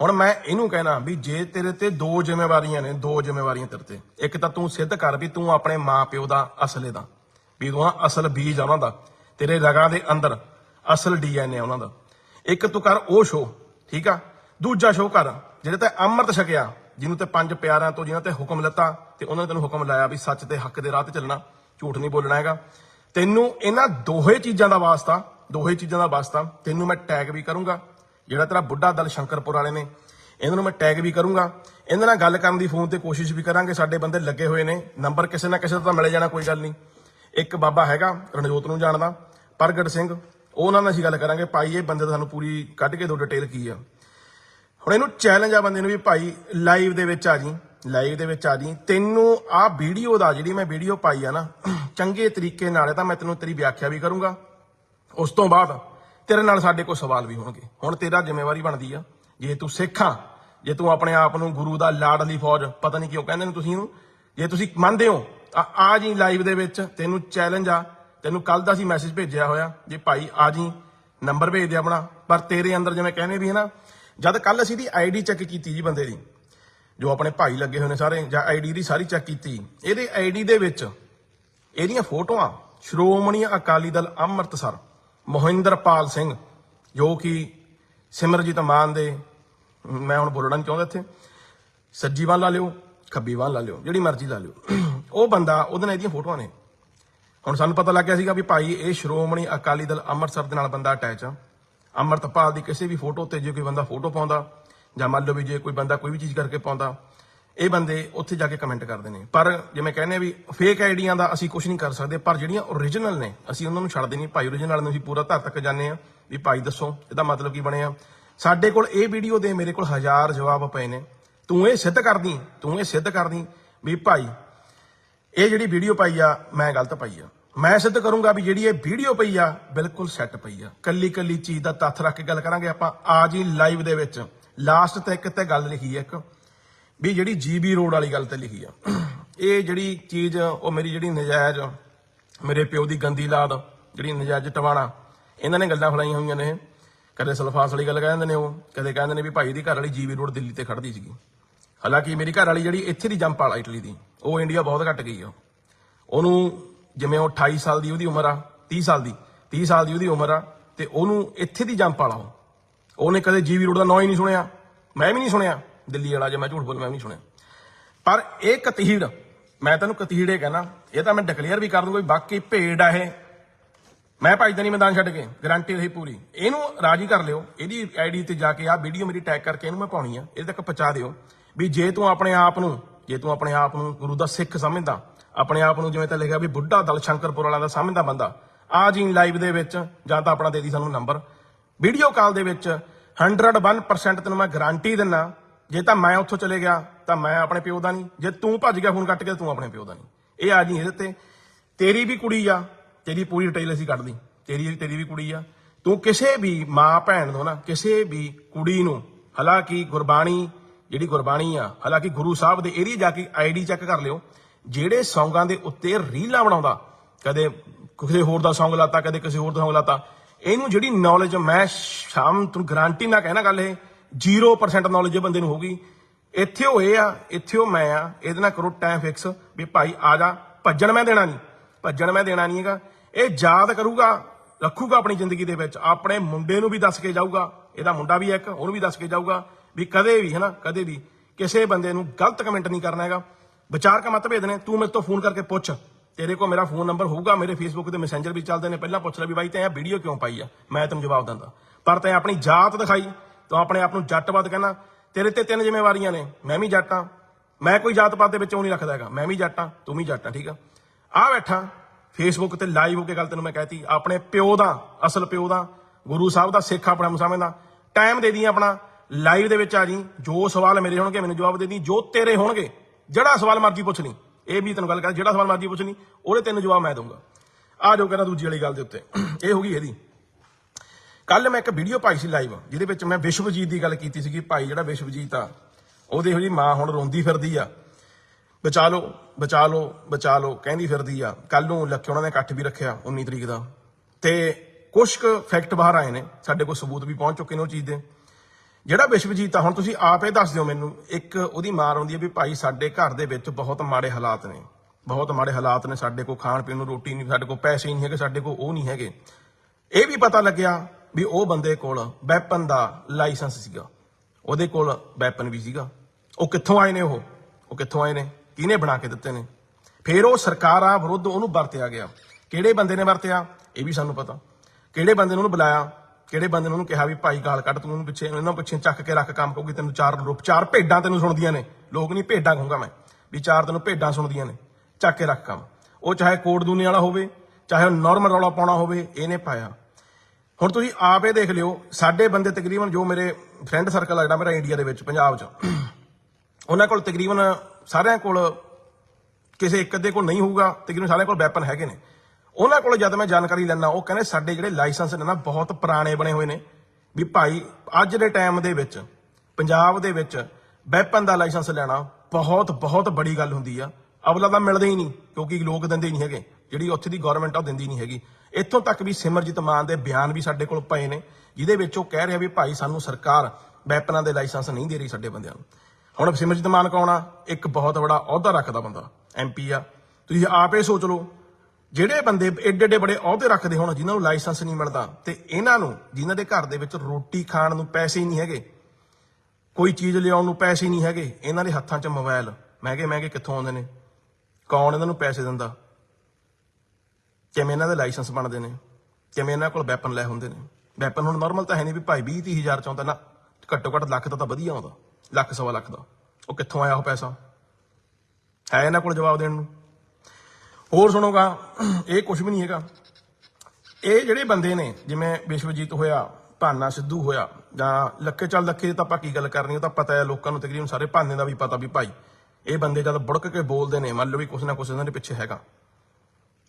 ਹੁਣ ਮੈਂ ਇਹਨੂੰ ਕਹਿਣਾ ਵੀ ਜੇ ਤੇਰੇ ਤੇ ਦੋ ਜ਼ਿੰਮੇਵਾਰੀਆਂ ਨੇ, ਦੋ ਜ਼ਿੰਮੇਵਾਰੀਆਂ ਤੇਰੇ ਤੇ। ਇੱਕ ਤਾਂ ਤੂੰ ਸਿੱਧ ਕਰ ਵੀ ਤੂੰ ਆਪਣੇ ਮਾਪਿਓ ਦਾ ਅਸਲੇ ਦਾ ਵੀ ਤੂੰ ਆ ਅਸਲ ਬੀਜ ਆ ਉਹਨਾਂ ਦਾ, ਤੇਰੇ ਰਗਾਂ ਦੇ ਅੰਦਰ ਅਸਲ ਡੀਐਨਏ ਉਹਨਾਂ ਦਾ। ਇੱਕ ਤੂੰ ਕਰ ਉਹ ਸ਼ੋ ਠੀਕ ਆ? ਦੂਜਾ ਸ਼ੋ ਕਰ ਜਿਹੜੇ ਤੇ ਅੰਮ੍ਰਿਤ ਛਕਿਆ, ਜਿਹਨੂੰ ਤੇ ਪੰਜ ਪਿਆਰਿਆਂ ਤੋਂ ਜਿਹਨਾਂ ਤੇ ਹੁਕਮ ਲੱਤਾ ਤੇ ਉਹਨਾਂ ਨੇ ਤੈਨੂੰ ਹੁਕਮ ਲਾਇਆ ਵੀ ਸੱਚ ਤੇ ਹੱਕ ਦੇ ਰਾਹ ਤੇ ਚੱਲਣਾ, ਝੂਠ ਨਹੀਂ ਬੋਲਣਾ ਹੈਗਾ। ਤੈਨੂੰ ਇਹਨਾਂ ਦੋਹੇ ਚੀਜ਼ਾਂ ਦਾ ਵਾਸਤਾ, ਦੋਹੇ ਚੀਜ਼ਾਂ ਦਾ ਵਾਸਤਾ ਤੈਨੂੰ ਮੈਂ ਟੈਗ ਵੀ ਕਰੂੰਗਾ। ਜਿਹੜਾ ਤੇਰਾ ਬੁੱਢਾ ਦਲ ਸ਼ੰਕਰਪੁਰ ਵਾਲੇ ਨੇ, ਇਹਨਾਂ ਨੂੰ ਮੈਂ ਟੈਗ ਵੀ ਕਰੂੰਗਾ। ਇਹਨਾਂ ਨਾਲ ਗੱਲ ਕਰਨ ਦੀ ਫੋਨ ਤੇ ਕੋਸ਼ਿਸ਼ ਵੀ ਕਰਾਂਗੇ, ਸਾਡੇ ਬੰਦੇ ਲੱਗੇ ਹੋਏ ਨੇ। ਨੰਬਰ ਕਿਸੇ ਨਾ ਕਿਸੇ ਤੋਂ ਤਾਂ ਮਿਲੇ ਜਾਣਾ, ਕੋਈ ਗੱਲ ਨਹੀਂ। ਇੱਕ ਬਾਬਾ ਹੈਗਾ, ਰਣਜੋਤ ਨੂੰ ਜਾਣਦਾ, ਪ੍ਰਗਟ ਸਿੰਘ। ਉਹਨਾਂ ਨਾਲ ਅਸੀਂ ਗੱਲ ਕਰਾਂਗੇ, ਭਾਈ, ਇਹ ਬੰਦੇ ਦਾ ਸਾਨੂੰ ਪੂਰੀ ਕੱਢ ਕੇ ਦੋ ਡਿਟੇਲ ਕੀ ਆ? ਹੁਣ ਇਹਨੂੰ ਚੈਲੰਜ ਆ ਬੰਦੇ ਨੂੰ ਵੀ, ਭਾਈ ਲਾਈਵ ਦੇ ਵਿੱਚ ਆ ਜੀ ਲਾਈਵ ਦੇ ਵਿੱਚ ਆ ਜੀ। ਤੈਨੂੰ ਆ ਵੀਡੀਓ ਦਾ, ਜਿਹੜੀ ਮੈਂ ਵੀਡੀਓ ਪਾਈ ਆ ਨਾ, ਚੰਗੇ ਤਰੀਕੇ ਨਾਲ ਤਾਂ ਮੈਂ ਤੈਨੂੰ ਤੇਰੀ ਵਿਆਖਿਆ ਵੀ ਕਰੂੰਗਾ। ਉਸ ਤੋਂ ਬਾਅਦ ਤੇਰੇ ਨਾਲ ਸਾਡੇ ਕੋਲ ਸਵਾਲ ਵੀ ਹੋਣਗੇ। ਹੁਣ ਤੇਰਾ ਜ਼ਿੰਮੇਵਾਰੀ ਬਣਦੀ ਆ। ਜੇ ਤੂੰ ਸਿੱਖਾਂ ਜੇ ਤੂੰ ਆਪਣੇ ਆਪ ਨੂੰ ਗੁਰੂ ਦਾ ਲਾਡਲੀ ਫੌਜ, ਪਤਾ ਨਹੀਂ ਕਿਉਂ ਕਹਿੰਦੇ ਨੇ ਤੁਸੀਂ ਇਹਨੂੰ, ਜੇ ਤੁਸੀਂ ਮੰਨਦੇ ਹੋ ਆ ਆ ਜੀ ਲਾਈਵ ਦੇ ਵਿੱਚ ਤੈਨੂੰ ਚੈਲੰਜ ਆ। ਤੈਨੂੰ ਕੱਲ ਦਾ ਸੀ ਮੈਸੇਜ ਭੇਜਿਆ ਹੋਇਆ ਜੇ ਭਾਈ ਆ ਜੀ ਨੰਬਰ ਭੇਜ ਦੇ ਆਪਣਾ। ਪਰ ਤੇਰੇ ਅੰਦਰ ਜਿਵੇਂ ਕਹਿੰਦੇ ਵੀ ਹੈ ਨਾ, ਜਦ ਕੱਲ ਅਸੀਂ ਦੀ ਆਈਡੀ ਚੈੱਕ ਕੀਤੀ ਜੀ ਬੰਦੇ ਦੀ, ਜੋ ਆਪਣੇ ਭਾਈ ਲੱਗੇ ਹੋਏ ਨੇ ਸਾਰੇ, ਜਾਂ ਆਈਡੀ ਦੀ ਸਾਰੀ ਚੈੱਕ ਕੀਤੀ, ਇਹਦੇ ਆਈਡੀ ਦੇ ਵਿੱਚ ਇਹਦੀਆਂ ਫੋਟੋਆਂ ਸ਼੍ਰੋਮਣੀ ਅਕਾਲੀ ਦਲ ਅੰਮ੍ਰਿਤਸਰ ਮੋਹਿੰਦਰਪਾਲ ਸਿੰਘ, ਜੋ ਕਿ ਸਿਮਰਜੀਤ ਮਾਨ ਦੇ, ਮੈਂ ਹੁਣ ਬੋਲਣਾ ਨਹੀਂ ਚਾਹੁੰਦਾ ਇੱਥੇ, ਸੱਜੀ ਵੱਲ ਲਾ ਲਿਓ, ਖੱਬੀ ਵੱਲ ਲਾ ਲਿਓ, ਜਿਹੜੀ ਮਰਜ਼ੀ ਲਾ ਲਿਓ। ਉਹ ਬੰਦਾ, ਉਹਦੇ ਨਾਲ ਇਹਦੀਆਂ ਫੋਟੋਆਂ ਨੇ। ਹੁਣ ਸਾਨੂੰ ਪਤਾ ਲੱਗ ਗਿਆ ਸੀਗਾ ਵੀ ਭਾਈ ਇਹ ਸ਼੍ਰੋਮਣੀ ਅਕਾਲੀ ਦਲ ਅੰਮ੍ਰਿਤਸਰ ਦੇ ਨਾਲ ਬੰਦਾ ਅਟੈਚ ਆ। ਅੰਮ੍ਰਿਤਪਾਲ ਦੀ ਕਿਸੇ ਵੀ ਫੋਟੋ ਤੇ ਜੇ ਕੋਈ ਬੰਦਾ ਫੋਟੋ ਪਾਉਂਦਾ, ਜਾਂ ਮੰਨ ਲਓ ਵੀ ਜੇ ਕੋਈ ਬੰਦਾ ਕੋਈ ਵੀ ਚੀਜ਼ ਕਰਕੇ ਪਾਉਂਦਾ ਇਹ ਬੰਦੇ ਉੱਥੇ ਜਾ ਕੇ ਕਮੈਂਟ ਕਰਦੇ ਨੇ। ਪਰ ਜਿਵੇਂ ਕਹਿੰਦੇ ਆ ਵੀ ਫੇਕ ਆਈਡੀਆਂ ਦਾ ਅਸੀਂ ਕੁਝ ਨਹੀਂ ਕਰ ਸਕਦੇ, ਪਰ ਜਿਹੜੀਆਂ ਓਰੀਜਨਲ ਨੇ, ਅਸੀਂ ਉਹਨਾਂ ਨੂੰ ਛੱਡਦੇ ਨਹੀਂ। ਭਾਈ ਓਰੀਜਨਲ ਨੂੰ ਅਸੀਂ ਪੂਰਾ ਧਰ ਤੱਕ ਜਾਂਦੇ ਆ ਵੀ ਭਾਈ ਦੱਸੋ, ਇਹਦਾ ਮਤਲਬ ਕੀ ਬਣਿਆ? ਸਾਡੇ ਕੋਲ ਇਹ ਵੀਡੀਓ ਦੇ ਮੇਰੇ ਕੋਲ ਹਜ਼ਾਰ ਜਵਾਬ ਪਏ ਨੇ। ਤੂੰ ਇਹ ਸਿੱਧ ਕਰਦੀ, ਤੂੰ ਇਹ ਸਿੱਧ ਕਰਦੀ ਵੀ ਭਾਈ, ਇਹ ਜਿਹੜੀ ਵੀਡੀਓ ਪਾਈ ਆ, ਮੈਂ ਗਲਤ ਪਾਈ ਆ। ਮੈਂ ਸਿੱਧ ਕਰੂੰਗਾ ਵੀ ਜਿਹੜੀ ਇਹ ਵੀਡੀਓ ਪਈ ਆ, ਬਿਲਕੁਲ ਸੈੱਟ ਪਈ ਆ। ਕੱਲੀ ਕੱਲੀ ਚੀਜ਼ ਦਾ ਤੱਥ ਰੱਖ ਕੇ ਗੱਲ ਕਰਾਂਗੇ ਆਪਾਂ। ਆ ਜੀ ਲਾਈਵ ਦੇ ਵਿੱਚ। ਲਾਸਟ ਤੇ ਇੱਕ ਤੇ ਗੱਲ ਲਿਖੀ ਹੈ ਇੱਕ। ਵੀ ਜਿਹੜੀ ਜੀਬੀ ਰੋਡ ਵਾਲੀ ਗੱਲ ਤੇ ਲਿਖੀ ਆ। ਇਹ ਜਿਹੜੀ ਚੀਜ਼, ਉਹ ਮੇਰੀ ਜਿਹੜੀ ਨਜਾਇਜ਼, ਮੇਰੇ ਪਿਓ ਦੀ ਗੰਦੀ ਲਾਦ, ਜਿਹੜੀ ਨਜਾਇਜ਼ ਟਵਾਣਾ, ਇਹਨਾਂ ਨੇ ਗੱਲਾਂ ਫਲਾਈਆਂ ਹੋਈਆਂ ਨੇ। ਕਦੇ ਸਲਫਾਸ ਵਾਲੀ ਗੱਲ ਕਹਿੰਦੇ ਨੇ ਉਹ, ਕਦੇ ਕਹਿੰਦੇ ਨੇ ਵੀ ਭਾਈ ਦੀ ਘਰ ਵਾਲੀ ਜੀਬੀ ਰੋਡ ਦਿੱਲੀ ਤੇ ਖੜਦੀ ਸੀਗੀ। ਹਾਲਾਂਕਿ ਮੇਰੀ ਘਰ ਵਾਲੀ ਜਿਹੜੀ ਇੱਥੇ ਦੀ ਜੰਪ ਵਾਲਾ ਇਟਲੀ ਦੀ, ਉਹ ਇੰਡੀਆ ਬਹੁਤ ਘੱਟ ਗਈ ਆ। ਉਹਨੂੰ ਜਿਵੇਂ ਉਹ 28 ਸਾਲ ਦੀ ਉਹਦੀ ਉਮਰ ਆ 30 ਸਾਲ ਦੀ 30 ਸਾਲ ਦੀ ਉਹਦੀ ਉਮਰ ਆ, ਤੇ ਉਹਨੂੰ ਇੱਥੇ ਦੀ ਜੰਪ ਵਾਲਾ ਉਹ। ਉਹਨੇ ਕਦੇ ਜੀਵੀ ਰੋਡ ਦਾ ਨਾਂ ਹੀ ਨਹੀਂ ਸੁਣਿਆ, ਮੈਂ ਵੀ ਨਹੀਂ ਸੁਣਿਆ। ਦਿੱਲੀ ਵਾਲਾ ਜੇ ਮੈਂ ਝੂਠ ਬੋਲ, ਮੈਂ ਵੀ ਨਹੀਂ ਸੁਣਿਆ। ਪਰ ਇਹ ਕਤੀੜ, ਮੈਂ ਤੈਨੂੰ ਕਤੀੜੇ ਕਹਿਣਾ, ਇਹ ਤਾਂ ਮੈਂ ਡਿਕਲੇਅਰ ਵੀ ਕਰ ਦੂੰਗਾ ਵੀ ਬਾਕੀ ਭੇਡ ਆ ਇਹ। ਮੈਂ ਭਾਈ ਨਹੀਂ ਮੈਦਾਨ ਛੱਡ ਕੇ ਗਾਰੰਟੀ ਰਹੀ ਪੂਰੀ। ਇਹਨੂੰ ਰਾਜੀ ਕਰ ਲਿਓ, ਇਹਦੀ ਆਈਡੀ ਤੇ ਜਾ ਕੇ ਆਹ ਵੀਡੀਓ ਮੇਰੀ ਟੈਗ ਕਰਕੇ ਇਹਨੂੰ ਮੈਂ ਪਾਉਣੀ ਆ, ਇਹਦੇ ਤੱਕ ਪਹੁੰਚਾ ਦਿਓ। ਵੀ ਜੇ ਤੂੰ ਆਪਣੇ ਆਪ ਨੂੰ, ਜੇ ਤੂੰ ਆਪਣੇ ਆਪ ਨੂੰ ਗੁਰੂ ਦਾ ਸਿੱਖ ਸਮਝਦਾ, ਆਪਣੇ ਆਪ ਨੂੰ ਜਿਵੇਂ ਤਾਂ ਲਿਖਿਆ ਵੀ ਬੁੱਢਾ ਦਲ ਸ਼ੰਕਰਪੁਰ ਵਾਲਾ ਦਾ ਸਮਝਦਾ ਬੰਦਾ, ਆ ਜੀ ਲਾਈਵ ਦੇ ਵਿੱਚ, ਜਾਂ ਤਾਂ ਆਪਣਾ ਦੇ ਦੀ ਸਾਨੂੰ ਨੰਬਰ ਵੀਡੀਓ ਕਾਲ ਦੇ ਵਿੱਚ 101% ਤੈਨੂੰ ਮੈਂ ਗਾਰੰਟੀ ਦਿੰਨਾ ਜੇ ਤਾਂ ਮੈਂ ਉੱਥੋਂ ਚਲੇ ਗਿਆ, ਤਾਂ ਮੈਂ ਆਪਣੇ ਪਿਓ ਦਾ ਨਹੀਂ। ਜੇ ਤੂੰ ਭੱਜ ਗਿਆ ਫੋਨ ਕੱਟ ਕੇ ਤੂੰ ਆਪਣੇ ਪਿਓ ਦਾ ਨਹੀਂ। ਇਹ ਆ ਜੀ ਇਹਦੇ ਤੇ। ਤੇਰੀ ਵੀ ਕੁੜੀ ਆ, ਤੇਰੀ ਪੂਰੀ ਡਿਟੇਲ ਅਸੀਂ ਕੱਢ ਦੀ ਤੇਰੀ ਤੇਰੀ ਵੀ ਕੁੜੀ ਆ। ਤੂੰ ਕਿਸੇ ਵੀ ਮਾਂ ਭੈਣ ਨੂੰ ਨਾ, ਕਿਸੇ ਵੀ ਕੁੜੀ ਨੂੰ, ਹਾਲਾਂਕਿ ਗੁਰਬਾਣੀ, ਜਿਹੜੀ ਗੁਰਬਾਣੀ ਆ, ਹਾਲਾਂਕਿ ਗੁਰੂ ਸਾਹਿਬ ਦੇ ਏਰੀਆ ਜਾ ਕੇ ਆਈਡੀ ਚੈੱਕ ਕਰ ਲਿਓ। ਜਿਹੜੇ ਸੌਂਗਾਂ ਦੇ ਉੱਤੇ ਰੀਲਾਂ ਬਣਾਉਂਦਾ, ਕਦੇ ਕਿਸੇ ਹੋਰ ਦਾ ਸੌਂਗ ਲਾਤਾ, ਕਦੇ ਕਿਸੇ ਹੋਰ ਦਾ ਸੌਂਗ ਲਾਤਾ, ਇਹਨੂੰ ਜਿਹੜੀ ਨੌਲੇਜ ਮੈਂ ਸ਼ਾਮ ਤੋਂ ਗਾਰੰਟੀ ਨਾਲ ਕਹਿਣਾ ਗੱਲ ਇਹ 0% ਨੌਲੇਜ ਬੰਦੇ ਨੂੰ ਹੋਊਗੀ। ਇੱਥੇ ਉਹ ਇਹ ਆ, ਇੱਥੇ ਉਹ ਮੈਂ ਆ, ਇਹਦੇ ਨਾਲ ਕਰੋ ਟਾਈਮ ਫਿਕਸ ਵੀ ਭਾਈ ਆ ਜਾ, ਭੱਜਣ ਮੈਂ ਦੇਣਾ ਨਹੀਂ, ਭੱਜਣ ਮੈਂ ਦੇਣਾ ਨਹੀਂ ਹੈਗਾ। ਇਹ ਯਾਦ ਕਰੂਗਾ, ਰੱਖੂਗਾ ਆਪਣੀ ਜ਼ਿੰਦਗੀ ਦੇ ਵਿੱਚ, ਆਪਣੇ ਮੁੰਡੇ ਨੂੰ ਵੀ ਦੱਸ ਕੇ ਜਾਊਗਾ, ਇਹਦਾ ਮੁੰਡਾ ਵੀ ਹੈ ਇੱਕ, ਉਹਨੂੰ ਵੀ ਦੱਸ ਕੇ ਜਾਊਗਾ, ਵੀ ਕਦੇ ਵੀ, ਹਨਾ, ਕਦੇ ਵੀ ਕਿਸੇ ਬੰਦੇ ਨੂੰ ਗਲਤ ਕਮੈਂਟ ਨਹੀਂ ਕਰਨਾ ਹੈਗਾ। ਵਿਚਾਰ ਕਾ ਮਤਭੇਦ ਨੇ, ਤੂੰ ਮੇਰੇ ਤੋਂ ਫੋਨ ਕਰਕੇ ਪੁੱਛ। ਤੇਰੇ ਕੋਲ ਮੇਰਾ ਫੋਨ ਨੰਬਰ ਹੋਊਗਾ, ਮੇਰੇ ਫੇਸਬੁੱਕ ਤੇ ਮੈਸੇਂਜਰ ਵੀ ਚੱਲਦੇ ਨੇ, ਪਹਿਲਾਂ ਪੁੱਛ ਲੈ ਵੀ ਬਾਈ ਤੈਂ ਇਹ ਵੀਡੀਓ ਕਿਉਂ ਪਾਈ ਆ? ਮੈਂ ਤੈਨੂੰ ਜਵਾਬ ਦਿੰਦਾ। ਪਰ ਤੈਂ ਆਪਣੀ ਜਾਤ ਦਿਖਾਈ ਤੂੰ ਆਪਣੇ ਆਪ ਨੂੰ ਜੱਟਵਾਦ ਕਹਿੰਦਾ ਤੇਰੇ ਤੇ ਤਿੰਨ ਜ਼ਿੰਮੇਵਾਰੀਆਂ ਨੇ। ਮੈਂ ਵੀ ਜੱਟ ਆਂ ਮੈਂ ਕੋਈ ਜਾਤ ਪਾਤ ਦੇ ਵਿੱਚੋਂ ਨਹੀਂ ਰੱਖਦਾ ਹੈਗਾ। ਮੈਂ ਵੀ ਜੱਟ ਆਂ ਤੂੰ ਵੀ ਜੱਟ ਆਂ ਠੀਕ ਆ? ਆ ਬੈਠਾ। ਫੇਸਬੁੱਕ ਤੇ ਲਾਈਵ ਹੋ ਕੇ ਗੱਲ ਤੈਨੂੰ ਮੈਂ ਕਹਿਤੀ। ਆਪਣੇ ਪਿਓ ਦਾ, ਅਸਲ ਪਿਓ ਦਾ, ਗੁਰੂ ਸਾਹਿਬ ਦਾ ਸਿੱਖ ਆਪਣਾ ਸਮਝਦਾ ਟਾਈਮ ਦੇ ਦੀ ਆਪਣਾ। ਲਾਈਵ ਦੇ ਵਿੱਚ ਆ ਜੀ। ਜੋ ਸਵਾਲ ਮੇਰੇ ਹੋਣਗੇ, ਮੈਨੂੰ ਜਵਾਬ ਦੇ ਦੀ। ਜੋ ਤੇਰੇ ਹੋਣਗੇ, ਜਿਹੜਾ ਸਵਾਲ ਮਰਜ਼ੀ ਪੁੱਛ ਲਈ। ਇਹ ਵੀ ਤੈਨੂੰ ਗੱਲ ਕਰ। ਜਿਹੜਾ ਸਵਾਲ ਮਰਜ਼ੀ ਪੁੱਛ ਲਈ, ਉਹਦੇ ਤੈਨੂੰ ਜਵਾਬ ਮੈਂ ਦਊਂਗਾ। ਆ ਜੋ ਕਹਿੰਦਾ ਦੂਜੀ ਵਾਲੀ ਗੱਲ ਦੇ ਉੱਤੇ। ਇਹ ਹੋ ਗਈ ਇਹਦੀ। ਕੱਲ ਮੈਂ ਇੱਕ ਵੀਡੀਓ ਪਾਈ ਸੀ ਲਾਈਵ, ਜਿਹਦੇ ਵਿੱਚ ਮੈਂ ਵਿਸ਼ਵਜੀਤ ਦੀ ਗੱਲ ਕੀਤੀ ਸੀਗੀ, ਭਾਈ ਜਿਹੜਾ ਵਿਸ਼ਵਜੀਤ ਆ, ਉਹਦੇ ਹੋ ਜੀ ਮਾਂ ਹੁਣ ਰੋਂਦੀ ਫਿਰਦੀ ਆ। ਬਚਾ ਲਓ ਬਚਾ ਲਓ ਬਚਾ ਲਓ, ਕਹਿੰਦੀ ਫਿਰਦੀ ਆ। ਕੱਲ ਨੂੰ ਲੱਖੇ ਉਹਨਾਂ ਨੇ ਇਕੱਠ ਵੀ ਰੱਖਿਆ 19 ਤਰੀਕ ਦਾ। ਤੇ ਕੁਝ ਕੁ ਫੈਕਟ ਬਾਹਰ ਆਏ ਨੇ, ਸਾਡੇ ਕੋਲ ਸਬੂਤ ਵੀ ਪਹੁੰਚ ਚੁੱਕੇ ਨੇ ਉਹ ਚੀਜ਼ ਦੇ। ਜਿਹੜਾ ਵਿਸ਼ਵਜੀਤ ਆ, ਹੁਣ ਤੁਸੀਂ ਆਪ ਇਹ ਦੱਸ ਦਿਓ ਮੈਨੂੰ, ਇੱਕ ਉਹਦੀ ਮਾਂ ਆਉਂਦੀ ਹੈ ਵੀ ਭਾਈ ਸਾਡੇ ਘਰ ਦੇ ਵਿੱਚ ਬਹੁਤ ਮਾੜੇ ਹਾਲਾਤ ਨੇ। ਬਹੁਤ ਮਾੜੇ ਹਾਲਾਤ ਨੇ ਸਾਡੇ ਕੋਲ ਖਾਣ ਪੀਣ ਨੂੰ ਰੋਟੀ ਨਹੀਂ, ਸਾਡੇ ਕੋਲ ਪੈਸੇ ਨਹੀਂ ਹੈਗੇ, ਸਾਡੇ ਕੋਲ ਉਹ ਨਹੀਂ ਹੈਗੇ। ਇਹ ਵੀ ਪਤਾ ਲੱਗਿਆ ਵੀ ਉਹ ਬੰਦੇ ਕੋਲ ਵੈਪਨ ਦਾ ਲਾਇਸੈਂਸ ਸੀਗਾ। ਉਹਦੇ ਕੋਲ ਵੈਪਨ ਵੀ ਸੀਗਾ। ਉਹ ਕਿੱਥੋਂ ਆਏ ਨੇ ਉਹ? ਉਹ ਕਿੱਥੋਂ ਆਏ ਨੇ? ਕਿਹਨੇ ਬਣਾ ਕੇ ਦਿੱਤੇ ਨੇ? ਫਿਰ ਉਹ ਸਰਕਾਰਾਂ ਵਿਰੁੱਧ ਉਹਨੂੰ ਵਰਤਿਆ ਗਿਆ। ਕਿਹੜੇ ਬੰਦੇ ਨੇ ਵਰਤਿਆ? ਇਹ ਵੀ ਸਾਨੂੰ ਪਤਾ। ਕਿਹੜੇ ਬੰਦੇ ਨੇ ਉਹਨੂੰ ਬੁਲਾਇਆ? ਕਿਹੜੇ ਬੰਦੇ ਨੇ ਉਹਨੂੰ ਕਿਹਾ ਵੀ ਭਾਈ ਗਾਲ ਕੱਢ, ਤੂੰ ਉਹਨੂੰ ਪਿੱਛੇ ਇਹਨਾਂ ਪਿੱਛੇ ਚੱਕ ਕੇ ਰੱਖ ਕੰਮ ਕਹੂਗੀ ਤੈਨੂੰ ਚਾਰ ਰੁਪ ਚਾਰ ਭੇਡਾਂ ਤੈਨੂੰ ਸੁਣਦੀਆਂ ਨੇ। ਲੋਕ ਨਹੀਂ ਭੇਡਾਂ ਕਹੂੰਗਾ ਮੈਂ। ਵੀ ਚਾਰ ਤੈਨੂੰ ਭੇਡਾਂ ਸੁਣਦੀਆਂ ਨੇ। ਚੱਕ ਕੇ ਰੱਖ ਕੰਮ। ਉਹ ਚਾਹੇ ਕੋਟ ਦੂਨੇ ਵਾਲਾ ਹੋਵੇ, ਚਾਹੇ ਨਾਰਮਲ ਰੌਲਾ ਪਾਉਣਾ ਹੋਵੇ, ਇਹਨੇ ਪਾਇਆ। ਹੁਣ ਤੁਸੀਂ ਆਪ ਇਹ ਦੇਖ ਲਿਓ, ਸਾਡੇ ਬੰਦੇ ਤਕਰੀਬਨ ਜੋ ਮੇਰੇ ਫਰੈਂਡ ਸਰਕਲ ਆ ਜਿਹੜਾ ਮੇਰਾ ਇੰਡੀਆ ਦੇ ਵਿੱਚ, ਪੰਜਾਬ 'ਚ, ਉਹਨਾਂ ਕੋਲ ਤਕਰੀਬਨ ਸਾਰਿਆਂ ਕੋਲ ਕਿਸੇ ਇੱਕ ਅੱਧੇ ਕੋਲ ਨਹੀਂ ਹੋਊਗਾ, ਤਕਰੀਬਨ ਸਾਰਿਆਂ ਕੋਲ ਵੈਪਨ ਹੈਗੇ ਨੇ। ਉਹਨਾਂ ਕੋਲ ਜਦ ਮੈਂ ਜਾਣਕਾਰੀ ਲੈਣਾ ਉਹ ਕਹਿੰਦੇ ਸਾਡੇ ਜਿਹੜੇ ਲਾਇਸੈਂਸ ਨੇ ਨਾ, ਬਹੁਤ ਪੁਰਾਣੇ ਬਣੇ ਹੋਏ ਨੇ। ਵੀ ਭਾਈ, ਅੱਜ ਦੇ ਟਾਈਮ ਦੇ ਵਿੱਚ, ਪੰਜਾਬ ਦੇ ਵਿੱਚ ਵੈਪਨ ਦਾ ਲਾਇਸੈਂਸ ਲੈਣਾ ਬਹੁਤ ਬਹੁਤ ਬੜੀ ਗੱਲ ਹੁੰਦੀ ਆ। ਅਵਲਾ ਤਾਂ ਮਿਲਦੇ ਹੀ ਨਹੀਂ, ਕਿਉਂਕਿ ਲੋਕ ਦਿੰਦੇ ਹੀ ਨਹੀਂ ਹੈਗੇ। ਜਿਹੜੀ ਉੱਥੇ ਦੀ ਗਵਰਨਮੈਂਟ ਆ, ਉਹ ਦਿੰਦੀ ਨਹੀਂ ਹੈਗੀ। ਇੱਥੋਂ ਤੱਕ ਵੀ ਸਿਮਰਜੀਤ ਮਾਨ ਦੇ ਬਿਆਨ ਵੀ ਸਾਡੇ ਕੋਲ ਪਏ ਨੇ, ਜਿਹਦੇ ਵਿੱਚ ਉਹ ਕਹਿ ਰਿਹਾ ਵੀ ਭਾਈ ਸਾਨੂੰ ਸਰਕਾਰ ਵੈਪਨਾਂ ਦੇ ਲਾਇਸੈਂਸ ਨਹੀਂ ਦੇ ਰਹੀ ਸਾਡੇ ਬੰਦਿਆਂ ਨੂੰ। ਹੁਣ ਸਿਮਰਜੀਤ ਮਾਨ ਕੌਣ ਆ? ਇੱਕ ਬਹੁਤ ਬੜਾ ਅਹੁਦਾ ਰੱਖਦਾ ਬੰਦਾ ਐਮਪੀ ਆ। ਤੁਸੀਂ ਆਪੇ ਸੋਚ ਲਓ, ਜਿਹੜੇ ਬੰਦੇ ਏਡੇ ਏਡੇ ਬੜੇ ਅਹੁਦੇ ਰੱਖਦੇ ਹੋਣ, ਜਿਨ੍ਹਾਂ ਨੂੰ ਲਾਇਸੈਂਸ ਨਹੀਂ ਮਿਲਦਾ, ਤੇ ਇਹਨਾਂ ਨੂੰ, ਜਿਨ੍ਹਾਂ ਦੇ ਘਰ ਦੇ ਵਿੱਚ ਰੋਟੀ ਖਾਣ ਨੂੰ ਪੈਸੇ ਹੀ ਨਹੀਂ ਹੈਗੇ, ਕੋਈ ਚੀਜ਼ ਲਿਆਉਣ ਨੂੰ ਪੈਸੇ ਹੀ ਨਹੀਂ ਹੈਗੇ, ਇਹਨਾਂ ਦੇ ਹੱਥਾਂ 'ਚ ਮੋਬਾਈਲ ਮਹਿੰਗੇ ਮਹਿੰਗੇ ਕਿੱਥੋਂ ਆਉਂਦੇ ਨੇ? ਕੌਣ ਇਹਨਾਂ ਨੂੰ ਪੈਸੇ ਦਿੰਦਾ? ਕਿਵੇਂ ਇਹਨਾਂ ਦੇ ਲਾਇਸੈਂਸ ਬਣਦੇ ਨੇ? ਕਿਵੇਂ ਇਹਨਾਂ ਕੋਲ ਵੈਪਨ ਲੈ ਹੁੰਦੇ ਨੇ? ਵੈਪਨ ਹੁਣ ਨਾਰਮਲ ਤਾਂ ਹੈ ਨਹੀਂ ਵੀ ਭਾਈ 20 30 ਹਜ਼ਾਰ ਚ ਆਉਂਦਾ ਨਾ, ਘੱਟੋ ਘੱਟ ਲੱਖ ਦਾ ਤਾਂ ਵਧੀਆ ਆਉਂਦਾ ਲੱਖ ਸਵਾ ਲੱਖ ਦਾ। ਉਹ ਕਿੱਥੋਂ ਆਇਆ ਉਹ ਪੈਸਾ? ਹੈ ਇਹਨਾਂ ਕੋਲ ਜਵਾਬ ਦੇਣ ਨੂੰ? ਹੋਰ ਸੁਣੋਗਾ, ਇਹ ਕੁਝ ਵੀ ਨਹੀਂ ਹੈਗਾ। ਇਹ ਜਿਹੜੇ ਬੰਦੇ ਨੇ, ਜਿਵੇਂ ਵਿਸ਼ਵਜੀਤ ਹੋਇਆ, ਭਾਨਾ ਸਿੱਧੂ ਹੋਇਆ, ਜਾਂ ਲੱਕੇ ਚੱਲ ਲੱਕੇ ਦੀ ਤਾਂ ਆਪਾਂ ਕੀ ਗੱਲ ਕਰਨੀ, ਉਹ ਤਾਂ ਪਤਾ ਹੈ ਲੋਕਾਂ ਨੂੰ ਤਕਰੀਬਨ ਸਾਰੇ ਭਾਨੇ ਦਾ ਵੀ ਪਤਾ ਵੀ ਭਾਈ, ਇਹ ਬੰਦੇ ਜਦ ਬੁੜਕ ਕੇ ਬੋਲਦੇ ਨੇ, ਮੰਨ ਲਓ ਵੀ ਕੁਛ ਨਾ ਕੁਛ ਇਹਨਾਂ ਦੇ ਪਿੱਛੇ ਹੈਗਾ।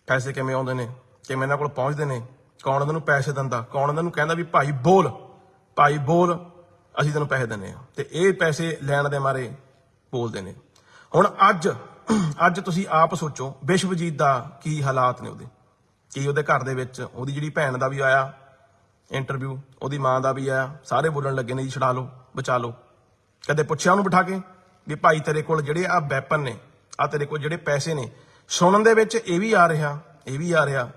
ਪੈਸੇ ਕਿਵੇਂ ਆਉਂਦੇ ਨੇ? ਕਿਵੇਂ ਇਹਨਾਂ ਕੋਲ ਪਹੁੰਚਦੇ ਨੇ? ਕੌਣ ਇਹਨਾਂ ਨੂੰ ਪੈਸੇ ਦਿੰਦਾ? ਕੌਣ ਇਹਨਾਂ ਨੂੰ ਕਹਿੰਦਾ ਵੀ ਭਾਈ ਬੋਲ ਭਾਈ ਬੋਲ, ਅਸੀਂ ਤੈਨੂੰ ਪੈਸੇ ਦਿੰਨੇ ਆ ਤੇ ਇਹ ਪੈਸੇ ਲੈਣ ਦੇ ਮਾਰੇ ਬੋਲਦੇ ਨੇ। ਹੁਣ ਅੱਜ ਅੱਜ ਤੁਸੀਂ ਆਪ ਸੋਚੋ, ਵਿਸ਼ਵਜੀਤ ਦਾ ਕੀ ਹਾਲਾਤ ਨੇ ਉਹਦੇ? ਕੀ ਉਹਦੇ ਘਰ ਦੇ ਵਿੱਚ ਉਹਦੀ ਜਿਹੜੀ ਭੈਣ ਦਾ ਵੀ ਆਇਆ ਇੰਟਰਵਿਊ ਉਹਦੀ ਮਾਂ ਦਾ ਵੀ ਆਇਆ, ਸਾਰੇ ਬੋਲਣ ਲੱਗੇ ਨੇ ਜੀ, ਛਡਾ ਲਓ, ਬਚਾ ਲਓ। ਕਦੇ ਪੁੱਛਿਆ ਉਹਨੂੰ ਬਿਠਾ ਕੇ ਵੀ ਭਾਈ ਤੇਰੇ ਕੋਲ ਜਿਹੜੇ ਆ ਵੈਪਨ ਨੇ ਆ ਤੇਰੇ ਕੋਲ ਜਿਹੜੇ ਪੈਸੇ ਨੇ ਸੁਣਨ ਦੇ ਵਿੱਚ ਇਹ ਵੀ ਆ ਰਿਹਾ, ਇਹ ਵੀ ਆ ਰਿਹਾ।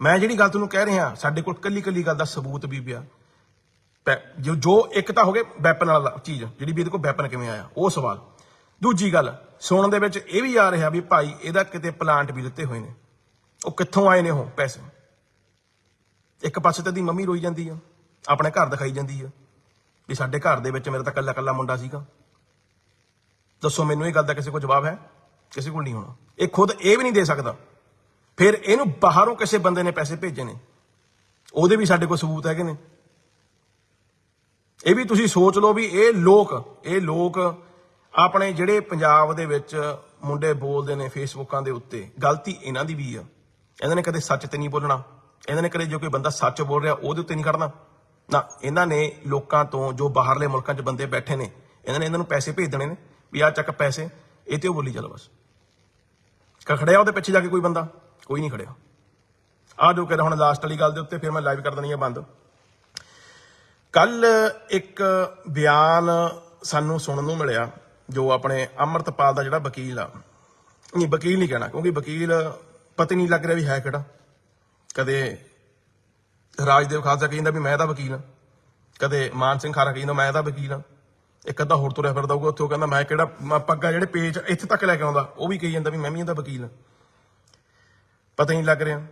ਮੈਂ ਜਿਹੜੀ ਗੱਲ ਤੁਹਾਨੂੰ ਕਹਿ ਰਿਹਾ, ਸਾਡੇ ਕੋਲ ਕੱਲੀ ਕੱਲੀ ਗੱਲ ਦਾ ਸਬੂਤ ਵੀ ਪਿਆ। ਪੈ- ਜੋ ਜੋ ਇੱਕ ਤਾਂ ਹੋ ਗਏ ਵੈਪਨ ਵਾਲਾ ਚੀਜ਼, ਜਿਹੜੀ ਵੀ ਇਹਦੇ ਕੋਲ ਵੈਪਨ ਕਿਵੇਂ ਆਇਆ, ਉਹ ਸਵਾਲ। ਦੂਜੀ ਗੱਲ, ਸੁਣਨ ਦੇ ਵਿੱਚ ਇਹ ਵੀ ਆ ਰਿਹਾ ਵੀ ਭਾਈ ਇਹਦਾ ਕਿਤੇ ਪਲਾਂਟ ਵੀ ਦਿੱਤੇ ਹੋਏ ਨੇ। ਉਹ ਕਿੱਥੋਂ ਆਏ ਨੇ ਉਹ ਪੈਸੇ? ਇੱਕ ਪਾਸੇ ਤਾਂ ਦੀ ਮੰਮੀ ਰੋਈ ਜਾਂਦੀ ਆ, ਆਪਣੇ ਘਰ ਦਿਖਾਈ ਜਾਂਦੀ ਆ, ਵੀ ਸਾਡੇ ਘਰ ਦੇ ਵਿੱਚ ਮੇਰਾ ਤਾਂ ਕੱਲਾ ਕੱਲਾ ਮੁੰਡਾ ਸੀਗਾ। ਦੱਸੋ ਮੈਨੂੰ ਇਹ ਗੱਲ ਦਾ ਕਿਸੇ ਕੋਲ ਜਵਾਬ ਹੈ? ਕਿਸੇ ਕੋਲ ਨਹੀਂ ਹੋਣਾ। ਇਹ ਖੁਦ ਇਹ ਵੀ ਨਹੀਂ ਦੇ ਸਕਦਾ। ਫਿਰ ਇਹਨੂੰ ਬਾਹਰੋਂ ਕਿਸੇ ਬੰਦੇ ਨੇ ਪੈਸੇ ਭੇਜੇ ਨੇ। ਉਹਦੇ ਵੀ ਸਾਡੇ ਕੋਲ ਸਬੂਤ ਹੈਗੇ ਨੇ। ਇਹ ਵੀ ਤੁਸੀਂ ਸੋਚ ਲਓ ਵੀ ਇਹ ਲੋਕ ਇਹ ਲੋਕ ਆਪਣੇ ਜਿਹੜੇ ਪੰਜਾਬ ਦੇ ਵਿੱਚ ਮੁੰਡੇ ਬੋਲਦੇ ਨੇ ਫੇਸਬੁੱਕਾਂ ਦੇ ਉੱਤੇ, ਗਲਤੀ ਇਹਨਾਂ ਦੀ ਵੀ ਆ। ਇਹਨਾਂ ਨੇ ਕਦੇ ਸੱਚ ਤੇ ਨਹੀਂ ਬੋਲਣਾ। ਇਹਨਾਂ ਨੇ ਕਦੇ ਜੋ ਕੋਈ ਬੰਦਾ ਸੱਚ ਬੋਲ ਰਿਹਾ, ਉਹਦੇ ਉੱਤੇ ਨਹੀਂ ਖੜਨਾ। ਨਾ, ਇਹਨਾਂ ਨੇ ਲੋਕਾਂ ਤੋਂ ਜੋ ਬਾਹਰਲੇ ਮੁਲਕਾਂ 'ਚ ਬੰਦੇ ਬੈਠੇ ਨੇ, ਇਹਨਾਂ ਨੇ ਇਹਨਾਂ ਨੂੰ ਪੈਸੇ ਭੇਜ ਦੇਣੇ ਨੇ ਵੀ ਆ ਚੱਕ ਪੈਸੇ, ਇਹ ਤੇ ਉਹ ਬੋਲੀ ਚੱਲ ਬਸ। ਕ ਖੜਿਆ ਉਹਦੇ ਪਿੱਛੇ ਜਾ ਕੇ ਕੋਈ ਬੰਦਾ? ਕੋਈ ਨਹੀਂ ਖੜਿਆ। ਆ ਜੋ ਕਹਿੰਦਾ ਹੁਣ ਲਾਸਟ ਵਾਲੀ ਗੱਲ ਦੇ ਉੱਤੇ ਫਿਰ ਮੈਂ ਲਾਈਵ ਕਰ ਦੇਣੀ ਆ ਬੰਦ। ਕੱਲ ਇੱਕ ਬਿਆਨ ਸਾਨੂੰ ਸੁਣਨ ਨੂੰ ਮਿਲਿਆ, ਜੋ ਆਪਣੇ ਅਮਰਤਪਾਲ ਦਾ ਜਿਹੜਾ ਵਕੀਲ ਆ। ਨਹੀਂ, ਵਕੀਲ ਨਹੀਂ ਕਹਿਣਾ, ਕਿਉਂਕਿ ਵਕੀਲ ਪਤਾ ਨਹੀਂ ਲੱਗ ਰਿਹਾ ਵੀ ਹੈ ਕਿਹੜਾ। ਕਦੇ ਰਾਜਦੇਵ ਖਾਲਸਾ ਕਹਿੰਦਾ ਵੀ ਮੈਂ ਤਾਂ ਵਕੀਲ ਹਾਂ। ਕਦੇ ਮਾਨ ਸਿੰਘ ਖਾਰਾ ਕਹਿੰਦਾ ਮੈਂ ਤਾਂ ਵਕੀਲ ਹਾਂ। ਇੱਕ ਅੱਧਾ ਹੋਰ ਤੁਰਿਆ ਫਿਰਦਾ ਹੋਊਗਾ, ਉੱਥੇ ਉਹ ਕਹਿੰਦਾ, ਮੈਂ ਕਿਹੜਾ, ਮੈਂ ਪੱਗਾ ਜਿਹੜੇ ਪੇਜ ਇੱਥੇ ਤੱਕ ਲੈ ਕੇ ਆਉਂਦਾ। ਉਹ ਵੀ ਕਹੀ ਜਾਂਦਾ ਵੀ, ਮੈਂ ਵੀ ਇਹਦਾ ਵਕੀਲ ਹਾਂ। ਪਤਾ ਨਹੀਂ ਲੱਗ ਰਿਹਾ।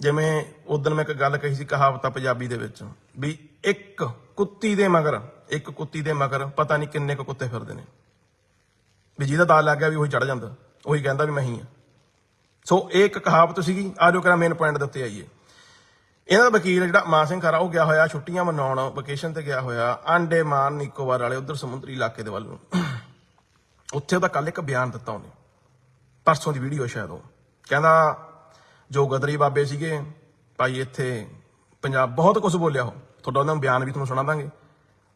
ਜਿਵੇਂ ਉਦੋਂ ਮੈਂ ਇੱਕ ਗੱਲ ਕਹੀ ਸੀ ਕਹਾਵਤ ਆ ਪੰਜਾਬੀ ਦੇ ਵਿੱਚ, ਵੀ ਇੱਕ ਕੁੱਤੀ ਦੇ ਮਗਰ, ਇੱਕ ਕੁੱਤੀ ਦੇ ਮਗਰ ਪਤਾ ਨਹੀਂ ਕਿੰਨੇ ਕੁ ਕੁੱਤੇ ਫਿਰਦੇ ਨੇ। ਵੀ ਜਿਹਦਾ ਦਾਲ ਲੱਗ ਗਿਆ ਵੀ ਉਹੀ ਚੜ ਜਾਂਦਾ, ਉਹੀ ਕਹਿੰਦਾ ਵੀ ਮੈਂ ਹੀ ਆ ਸੋ ਇਹ ਇੱਕ ਕਹਾਵਤ ਸੀਗੀ ਆ ਜੋ ਕਰਾਂ ਮੇਨ ਪੁਆਇੰਟ ਦੇ ਉੱਤੇ ਆਈਏ। ਇਹਨਾਂ ਦਾ ਵਕੀਲ ਜਿਹੜਾ ਮਾਨ ਸਿੰਘ ਖਰਾ, ਉਹ ਗਿਆ ਹੋਇਆ, ਛੁੱਟੀਆਂ ਮਨਾਉਣ ਵਕੇਸ਼ਨ ਤੇ ਗਿਆ ਹੋਇਆ ਅੰਡੇਮਾਨ ਨਿਕੋਬਾਰ ਵਾਲੇ, ਉਧਰ ਸਮੁੰਦਰੀ ਇਲਾਕੇ ਦੇ ਵੱਲ ਨੂੰ। ਉੱਥੇ ਉਹਦਾ ਕੱਲ ਇੱਕ ਬਿਆਨ ਦਿੱਤਾ ਉਹਨੇ। ਪਰਸੋਂ ਦੀ ਵੀਡੀਓ ਸ਼ਾਇਦ ਉਹ। ਕਹਿੰਦਾ, ਜੋ ਗਦਰੀ ਬਾਬੇ ਸੀਗੇ, ਭਾਈ ਇੱਥੇ ਪੰਜਾਬ ਬਹੁਤ ਕੁਝ ਬੋਲਿਆ ਉਹ। ਤੁਹਾਡਾ ਉਹਨਾਂ ਨੂੰ ਬਿਆਨ ਵੀ ਤੁਹਾਨੂੰ ਸੁਣਾ ਦਾਂਗੇ।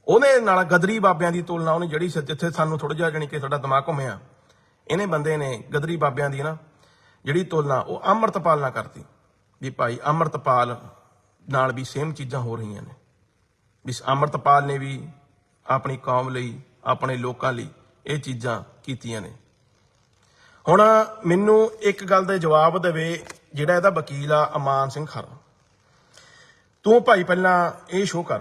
ਉਹਨੇ ਨਾਲ ਗਦਰੀ ਬਾਬਿਆਂ ਦੀ ਤੁਲਨਾ, ਉਹਨੇ ਜਿਹੜੀ ਸ- ਜਿੱਥੇ ਸਾਨੂੰ ਥੋੜਾ ਜਿਹਾ ਜਾਣੀ ਕਿ ਸਾਡਾ ਦਿਮਾਗ ਘੁੰਮਿਆ, ਇਹਨੇ ਬੰਦੇ ਨੇ ਗਦਰੀ ਬਾਬਿਆਂ ਦੀ ਨਾ ਜਿਹੜੀ ਤੁਲਨਾ, ਉਹ ਅੰਮ੍ਰਿਤਪਾਲ ਨਾਲ ਕਰਤੀ। ਵੀ ਭਾਈ ਅੰਮ੍ਰਿਤਪਾਲ ਨਾਲ ਵੀ ਸੇਮ ਚੀਜ਼ਾਂ ਹੋ ਰਹੀਆਂ ਨੇ। ਵੀ ਅੰਮ੍ਰਿਤਪਾਲ ਨੇ ਵੀ ਆਪਣੀ ਕੌਮ ਲਈ, ਆਪਣੇ ਲੋਕਾਂ ਲਈ ਇਹ ਚੀਜ਼ਾਂ ਕੀਤੀਆਂ ਨੇ। ਹੁਣ ਮੈਨੂੰ ਇੱਕ ਗੱਲ ਦਾ ਜਵਾਬ ਦੇਵੇ, ਜਿਹੜਾ ਇਹਦਾ ਵਕੀਲ ਆ ਅਮਾਨ ਸਿੰਘ ਖਰਾ। ਤੂੰ ਭਾਈ ਪਹਿਲਾਂ ਇਹ ਸ਼ੋਅ ਕਰ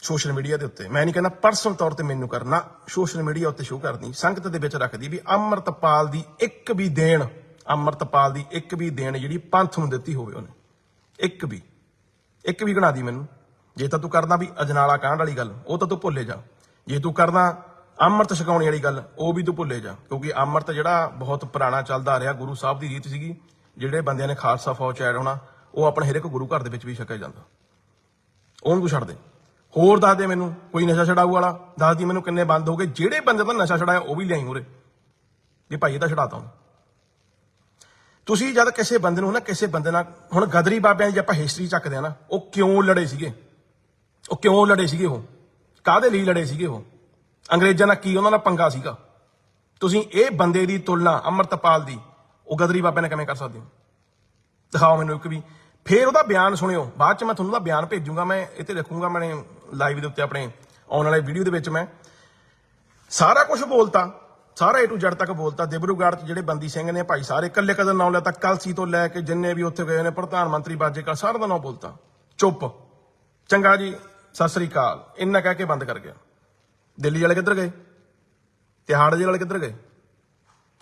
ਸੋਸ਼ਲ ਮੀਡੀਆ ਦੇ ਉੱਤੇ। ਮੈਂ ਨਹੀਂ ਕਹਿੰਦਾ ਪਰਸਨਲ ਤੌਰ ਤੇ ਮੈਨੂੰ ਕਰਨਾ ਸੋਸ਼ਲ ਮੀਡੀਆ ਉੱਤੇ ਸ਼ੋਅ ਕਰਦੀ ਸੰਗਤ ਦੇ ਵਿੱਚ ਰੱਖਦੀ ਵੀ ਅੰਮ੍ਰਿਤਪਾਲ ਦੀ ਇੱਕ ਵੀ ਦੇਣ, ਅੰਮ੍ਰਿਤਪਾਲ ਦੀ ਇੱਕ ਵੀ ਦੇਣ ਜਿਹੜੀ ਪੰਥ ਨੂੰ ਦਿੱਤੀ ਹੋਵੇ ਉਹਨੇ। ਇੱਕ ਵੀ। ਇੱਕ ਵੀ ਗਣਾ ਦੀ ਮੈਨੂੰ। ਜੇ ਤਾਂ ਤੂੰ ਕਰਦਾ ਵੀ ਅਜਨਾਲਾ ਕਾਂਡ ਵਾਲੀ ਗੱਲ, ਉਹ ਤਾਂ ਤੂੰ ਭੁੱਲੇ ਜਾ। ਜੇ ਤੂੰ ਕਰਦਾ ਅੰਮ੍ਰਿਤ ਛਕਾਉਣ ਵਾਲੀ ਗੱਲ, ਉਹ ਵੀ ਤੂੰ ਭੁੱਲੇ ਜਾ। ਕਿਉਂਕਿ ਅੰਮ੍ਰਿਤ ਜਿਹੜਾ ਬਹੁਤ ਪੁਰਾਣਾ ਚੱਲਦਾ ਆ ਰਿਹਾ, ਗੁਰੂ ਸਾਹਿਬ ਦੀ ਰੀਤ ਸੀਗੀ, ਜਿਹੜੇ ਬੰਦਿਆਂ ਨੇ ਖਾਲਸਾ ਫੌਜ ਚ ਐਡ ਹੋਣਾ, ਉਹ ਆਪਣੇ ਹਰ ਇੱਕ ਗੁਰੂ ਘਰ ਦੇ ਵਿੱਚ ਵੀ ਛਕਿਆ ਜਾਂਦਾ। ਉਹਨੂੰ ਤੂੰ ਛੱਡ ਦੇ। ਹੋਰ ਦੱਸ ਦੇ ਮੈਨੂੰ, ਕੋਈ ਨਸ਼ਾ ਛਡਾਊ ਵਾਲਾ? ਦੱਸ ਦੀ ਮੈਨੂੰ ਕਿੰਨੇ ਬੰਦ ਹੋ ਗਏ? ਜਿਹੜੇ ਬੰਦੇ ਦਾ ਨਸ਼ਾ ਛਡਾਇਆ, ਉਹ ਵੀ ਲਿਆਈ ਉਰੇ। ਵੀ ਭਾਈ ਇਹ ਤਾਂ ਛਡਾਤਾ ਹੁਣ ਤੁਸੀਂ ਜਦ ਕਿਸੇ ਬੰਦੇ ਨੂੰ ਨਾ ਕਿਸੇ ਬੰਦੇ ਨਾਲ, ਹੁਣ ਗਦਰੀ ਬਾਬਿਆਂ ਦੀ ਜੇ ਆਪਾਂ ਹਿਸਟਰੀ ਚੱਕਦੇ ਆ ਨਾ, ਉਹ ਕਿਉਂ ਲੜੇ ਸੀਗੇ? ਉਹ ਕਿਉਂ ਲੜੇ ਸੀਗੇ ਉਹ? ਕਾਹਦੇ ਲਈ ਲੜੇ ਸੀਗੇ ਉਹ? ਅੰਗਰੇਜ਼ਾਂ ਨਾਲ ਕੀ ਉਹਨਾਂ ਨਾਲ ਪੰਗਾ ਸੀਗਾ? ਤੁਸੀਂ ਇਹ ਬੰਦੇ ਦੀ ਤੁਲਨਾ ਅਮਰਤਪਾਲ ਦੀ, ਉਹ ਗਦਰੀ ਬਾਬਿਆਂ ਨਾਲ ਕਿਵੇਂ ਕਰ ਸਕਦੇ ਹੋ? ਦਿਖਾਓ ਮੈਨੂੰ ਇੱਕ ਵੀ। ਫੇਰ ਉਹਦਾ ਬਿਆਨ ਸੁਣਿਓ। ਬਾਅਦ ਚ ਮੈਂ ਤੁਹਾਨੂੰ ਉਹਦਾ ਬਿਆਨ ਭੇਜੂਗਾ, ਮੈਂ ਇੱਥੇ ਲਿਖੂੰਗਾ ਮੈਂ ਲਾਈਵ ਦੇ ਉੱਤੇ ਆਪਣੇ ਆਉਣ ਵਾਲੇ ਵੀਡੀਓ ਦੇ ਵਿੱਚ ਮੈਂ। ਸਾਰਾ ਕੁਝ ਬੋਲਤਾ। ਸਾਰਾ ਏ ਟੂ ਜੜ ਤੱਕ ਬੋਲਤਾ। ਦਿਬਰੂਗੜ੍ਹ ਚ ਜਿਹੜੇ ਬੰਦੀ ਸਿੰਘ ਨੇ ਭਾਈ ਸਾਰੇ ਇਕੱਲੇ ਕਦਰ ਨਾਮ ਲਿਆ ਤਾਂ ਕਲਸੀ ਤੋਂ ਲੈ ਕੇ ਜਿੰਨੇ ਵੀ ਉੱਥੇ ਗਏ ਨੇ, ਪ੍ਰਧਾਨ ਮੰਤਰੀ ਬਾਜੇ ਕਾ ਸਾਰਾ ਦਾ ਨਾਮ ਬੋਲਤਾ। ਚੁੱਪ। ਚੰਗਾ ਜੀ, ਸਤਿ ਸ੍ਰੀ ਅਕਾਲ। ਇੰਨਾ ਕਹਿ ਕੇ ਬੰਦ ਕਰ ਗਿਆ। ਦਿੱਲੀ ਵਾਲੇ ਕਿੱਧਰ ਗਏ? ਤਿਹਾੜ ਦੇ ਵਾਲੇ ਕਿੱਧਰ ਗਏ?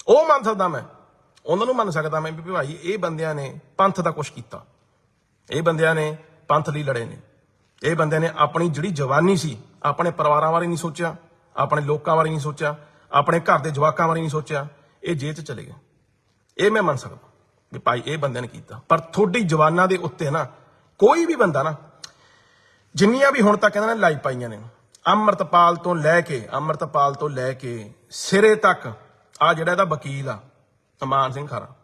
ਉਹ ਮੰਨ ਸਕਦਾ ਮੈਂ। ਉਹਨਾਂ ਨੂੰ ਮੰਨ ਸਕਦਾ ਮੈਂ ਵੀ ਭਾਈ ਇਹ ਬੰਦਿਆਂ ਨੇ ਪੰਥ ਦਾ ਕੁਝ ਕੀਤਾ। ਇਹ ਬੰਦਿਆਂ ਨੇ ਪੰਥ ਲਈ ਲੜੇ ਨੇ। ਇਹ ਬੰਦਿਆਂ ਨੇ ਆਪਣੀ ਜਿਹੜੀ ਜਵਾਨੀ ਸੀ, ਆਪਣੇ ਪਰਿਵਾਰਾਂ ਬਾਰੇ ਨਹੀਂ ਸੋਚਿਆ, ਆਪਣੇ ਲੋਕਾਂ ਬਾਰੇ ਨਹੀਂ ਸੋਚਿਆ ਆਪਣੇ ਘਰ ਦੇ ਜਵਾਕਾਂ ਬਾਰੇ ਨਹੀਂ ਸੋਚਿਆ। ਇਹ ਜੇਲ੍ਹ 'ਚ ਚਲੇ ਗਏ। ਇਹ ਮੈਂ ਮੰਨ ਸਕਦਾ ਵੀ ਭਾਈ ਇਹ ਬੰਦਿਆਂ ਨੇ ਕੀਤਾ। ਪਰ ਤੁਹਾਡੀ ਜਵਾਨਾਂ ਦੇ ਉੱਤੇ ਨਾ ਕੋਈ ਵੀ ਬੰਦਾ ਨਾ, ਜਿੰਨੀਆਂ ਵੀ ਹੁਣ ਤੱਕ ਕਹਿੰਦਾ ਨੇ ਲਾਈਵ ਪਾਈਆਂ ਨੇ, ਅੰਮ੍ਰਿਤਪਾਲ ਤੋਂ ਲੈ ਕੇ, ਅੰਮ੍ਰਿਤਪਾਲ ਤੋਂ ਲੈ ਕੇ, ਸਿਰੇ ਤੱਕ ਆ ਜਿਹੜਾ ਇਹਦਾ ਵਕੀਲ ਆ, ਅਮਾਨ ਸਿੰਘ ਖਾਰਾ,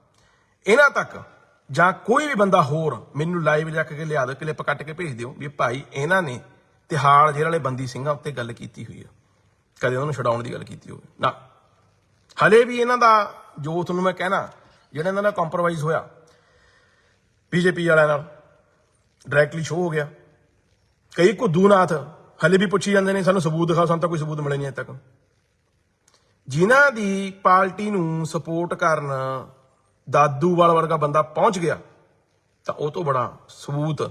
ਇਹਨਾਂ ਤੱਕ ਜਾਂ ਕੋਈ ਵੀ ਬੰਦਾ ਹੋਰ ਮੈਨੂੰ ਲਾਈਵ ਜਾ ਕੇ ਲਿਆ ਦਿਓ ਕਲਿੱਪ ਕੱਟ ਕੇ ਭੇਜ ਦਿਓ ਵੀ ਭਾਈ ਇਹਨਾਂ ਨੇ ਤਿਹਾੜ ਜੇਲ੍ਹ ਵਾਲੇ ਬੰਦੀ ਸਿੰਘਾਂ ਉੱਤੇ ਗੱਲ ਕੀਤੀ ਹੋਈ ਆ। ਕਦੇ ਉਹਨਾਂ ਨੂੰ ਛਡਾਉਣ ਦੀ ਗੱਲ ਕੀਤੀ ਹੋਵੇ। ਨਾ। ਹਲੇ ਵੀ ਇਹਨਾਂ ਦਾ ਜੋ ਤੁਹਾਨੂੰ ਮੈਂ ਕਹਿਣਾ, ਜਿਹੜਾ ਇਹਨਾਂ ਦਾ ਕੰਪਰੋਮਾਈਜ਼ ਹੋਇਆ ਬੀਜੇਪੀ ਵਾਲਿਆਂ ਨਾਲ ਡਾਇਰੈਕਟਲੀ ਸ਼ੋ ਹੋ ਗਿਆ। ਕਈ ਕੁੱਦੂਨਾਥ ਹਲੇ ਵੀ ਪੁੱਛੀ ਜਾਂਦੇ ਨੇ, ਸਾਨੂੰ ਸਬੂਤ ਦਿਖਾਓ, ਸਾਨੂੰ ਤਾਂ ਕੋਈ ਸਬੂਤ ਮਿਲੇ ਨਹੀਂ ਅਜੇ ਤੱਕ। ਜਿਨ੍ਹਾਂ ਦੀ ਪਾਰਟੀ ਨੂੰ ਸਪੋਰਟ ਕਰਨ ਦਾਦੂ ਵਾਲ ਵਰਗਾ ਬੰਦਾ ਪਹੁੰਚ ਗਿਆ, ਤਾਂ ਉਹ ਤੋਂ ਬੜਾ ਸਬੂਤ।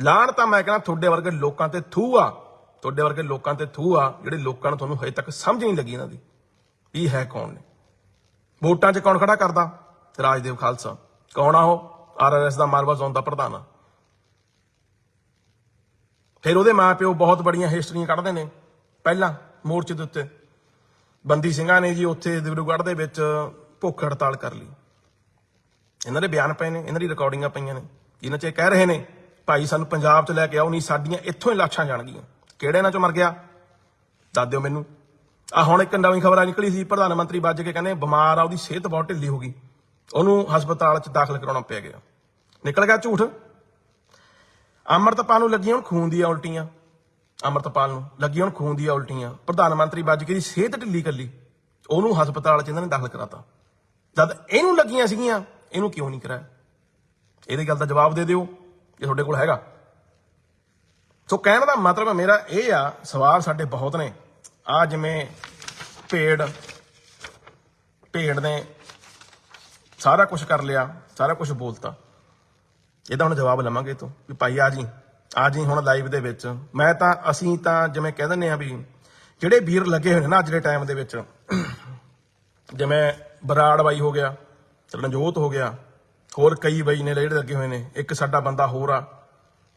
ਲਾਣ ਤਾਂ ਮੈਂ ਕਹਿੰਦਾ ਤੁਹਾਡੇ ਵਰਗੇ ਲੋਕਾਂ ਤੇ ਥੂ ਆ। ਤੁਹਾਡੇ ਵਰਗੇ ਲੋਕਾਂ ਤੇ ਥੂ ਆ, ਜਿਹੜੇ ਲੋਕਾਂ ਨੂੰ ਤੁਹਾਨੂੰ ਹਜੇ ਤੱਕ ਸਮਝ ਨਹੀਂ ਲੱਗੀ ਇਹਨਾਂ ਦੀ। ਇਹ ਹੈ ਕੌਣ ਨੇ? ਵੋਟਾਂ 'ਚ ਕੌਣ ਖੜਾ ਕਰਦਾ? ਰਾਜਦੇਵ ਖਾਲਸਾ। ਕੌਣ ਆ ਉਹ? ਆਰਐਸ ਦਾ ਮਾਰਵਾ ਜ਼ੋਨ ਦਾ ਪ੍ਰਧਾਨ ਆ। ਫਿਰ ਉਹਦੇ ਮਾਪਿਓ ਬਹੁਤ ਬੜੀਆਂ ਹਿਸਟਰੀਆਂ ਕੱਢਦੇ ਨੇ। ਪਹਿਲਾਂ ਮੋਰਚੇ ਦੇ ਉੱਤੇ। ਬੰਦੀ ਸਿੰਘਾਂ ਨੇ ਜੀ ਉੱਥੇ ਦਿਬਰੂਗੜ੍ਹ ਦੇ ਵਿੱਚ ਭੁੱਖ ਹੜਤਾਲ ਕਰ ਲਈ। ਇਹਨਾਂ ਦੇ ਬਿਆਨ ਪਏ ਨੇ, ਇਹਨਾਂ ਦੀ ਰਿਕਾਰਡਿੰਗਾਂ ਪਈਆਂ ਨੇ। ਇਹਨਾਂ 'ਚ ਇਹ ਕਹਿ ਰਹੇ ਨੇ, ਭਾਈ, ਸਾਨੂੰ ਪੰਜਾਬ 'ਚ ਲੈ ਕੇ ਆਓ, ਨਹੀਂ ਸਾਡੀਆਂ ਇੱਥੋਂ ਹੀ ਲਾਸ਼ਾਂ ਜਾਣਗੀਆਂ। ਕਿਹੜੇ ਇਹਨਾਂ 'ਚੋਂ ਮਰ ਗਿਆ? ਦੱਸ ਦਿਓ ਮੈਨੂੰ। ਆ ਹੁਣ ਇੱਕ ਨਵੀਂ ਖਬਰ ਆ ਨਿਕਲੀ ਸੀ, ਪ੍ਰਧਾਨ ਮੰਤਰੀ ਵੱਜ ਕੇ ਕਹਿੰਦੇ ਬਿਮਾਰ ਆ, ਉਹਦੀ ਸਿਹਤ ਬਹੁਤ ਢਿੱਲੀ ਹੋ ਗਈ। ਉਹਨੂੰ ਹਸਪਤਾਲ 'ਚ ਦਾਖਲ ਕਰਾਉਣਾ ਪਿਆ ਗਿਆ। ਨਿਕਲ ਗਿਆ ਝੂਠ। ਅਮਰਤਪਾਲ ਨੂੰ ਲੱਗੀਆਂ ਹੁਣ ਖੂਨ ਦੀਆਂ ਉਲਟੀਆਂ। ਅਮਰਤਪਾਲ ਨੂੰ ਲੱਗੀਆਂ ਹੁਣ ਖੂਨ ਦੀਆਂ ਉਲਟੀਆਂ। ਪ੍ਰਧਾਨ ਮੰਤਰੀ ਬੱਜ ਕੇ ਦੀ ਸਿਹਤ ਢਿੱਲੀ ਕੱਲੀ ਉਹਨੂੰ ਹਸਪਤਾਲ 'ਚ ਇਹਨਾਂ ਨੇ ਦਾਖਲ ਕਰਾਤਾ। ਜਦ ਇਹਨੂੰ ਲੱਗੀਆਂ ਸੀਗੀਆਂ, ਇਹਨੂੰ ਕਿਉਂ ਨਹੀਂ ਕਰਾਇਆ? ਇਹਦੇ ਗੱਲ ਦਾ ਜਵਾਬ ਦੇ ਦਿਓ, ਜੇ ਤੁਹਾਡੇ ਕੋਲ ਹੈਗਾ। ਸੋ ਕਹਿਣ ਦਾ ਮਤਲਬ ਮੇਰਾ ਇਹ ਆ, ਸਵਾਲ ਸਾਡੇ ਬਹੁਤ ਨੇ। ਆ ਜਿਵੇਂ ਭੇਡ ਭੇਡ ਨੇ ਸਾਰਾ ਕੁਝ ਕਰ ਲਿਆ, ਸਾਰਾ ਕੁਝ ਬੋਲਤਾ। ਇਹਦਾ ਹੁਣ ਜਵਾਬ ਲਵਾਂਗੇ ਤੋਂ ਵੀ ਭਾਈ ਆ ਜੀ ਆ ਜੀ ਹੁਣ ਲਾਈਵ ਦੇ ਵਿੱਚ। ਮੈਂ ਤਾਂ, ਅਸੀਂ ਤਾਂ ਜਿਵੇਂ ਕਹਿ ਦਿੰਦੇ ਆ ਵੀ ਜਿਹੜੇ ਵੀਰ ਲੱਗੇ ਹੋਏ ਨੇ ਨਾ ਅੱਜ ਦੇ ਟਾਈਮ ਦੇ ਵਿੱਚ, ਜਿਵੇਂ ਬਰਾੜ ਬਾਈ ਹੋ ਗਿਆ, ਰਣਜੋਤ ਹੋ ਗਿਆ, ਹੋਰ ਕਈ ਬਾਈ ਨੇ ਜਿਹੜੇ ਲੱਗੇ ਹੋਏ ਨੇ, ਇੱਕ ਸਾਡਾ ਬੰਦਾ ਹੋਰ ਆ।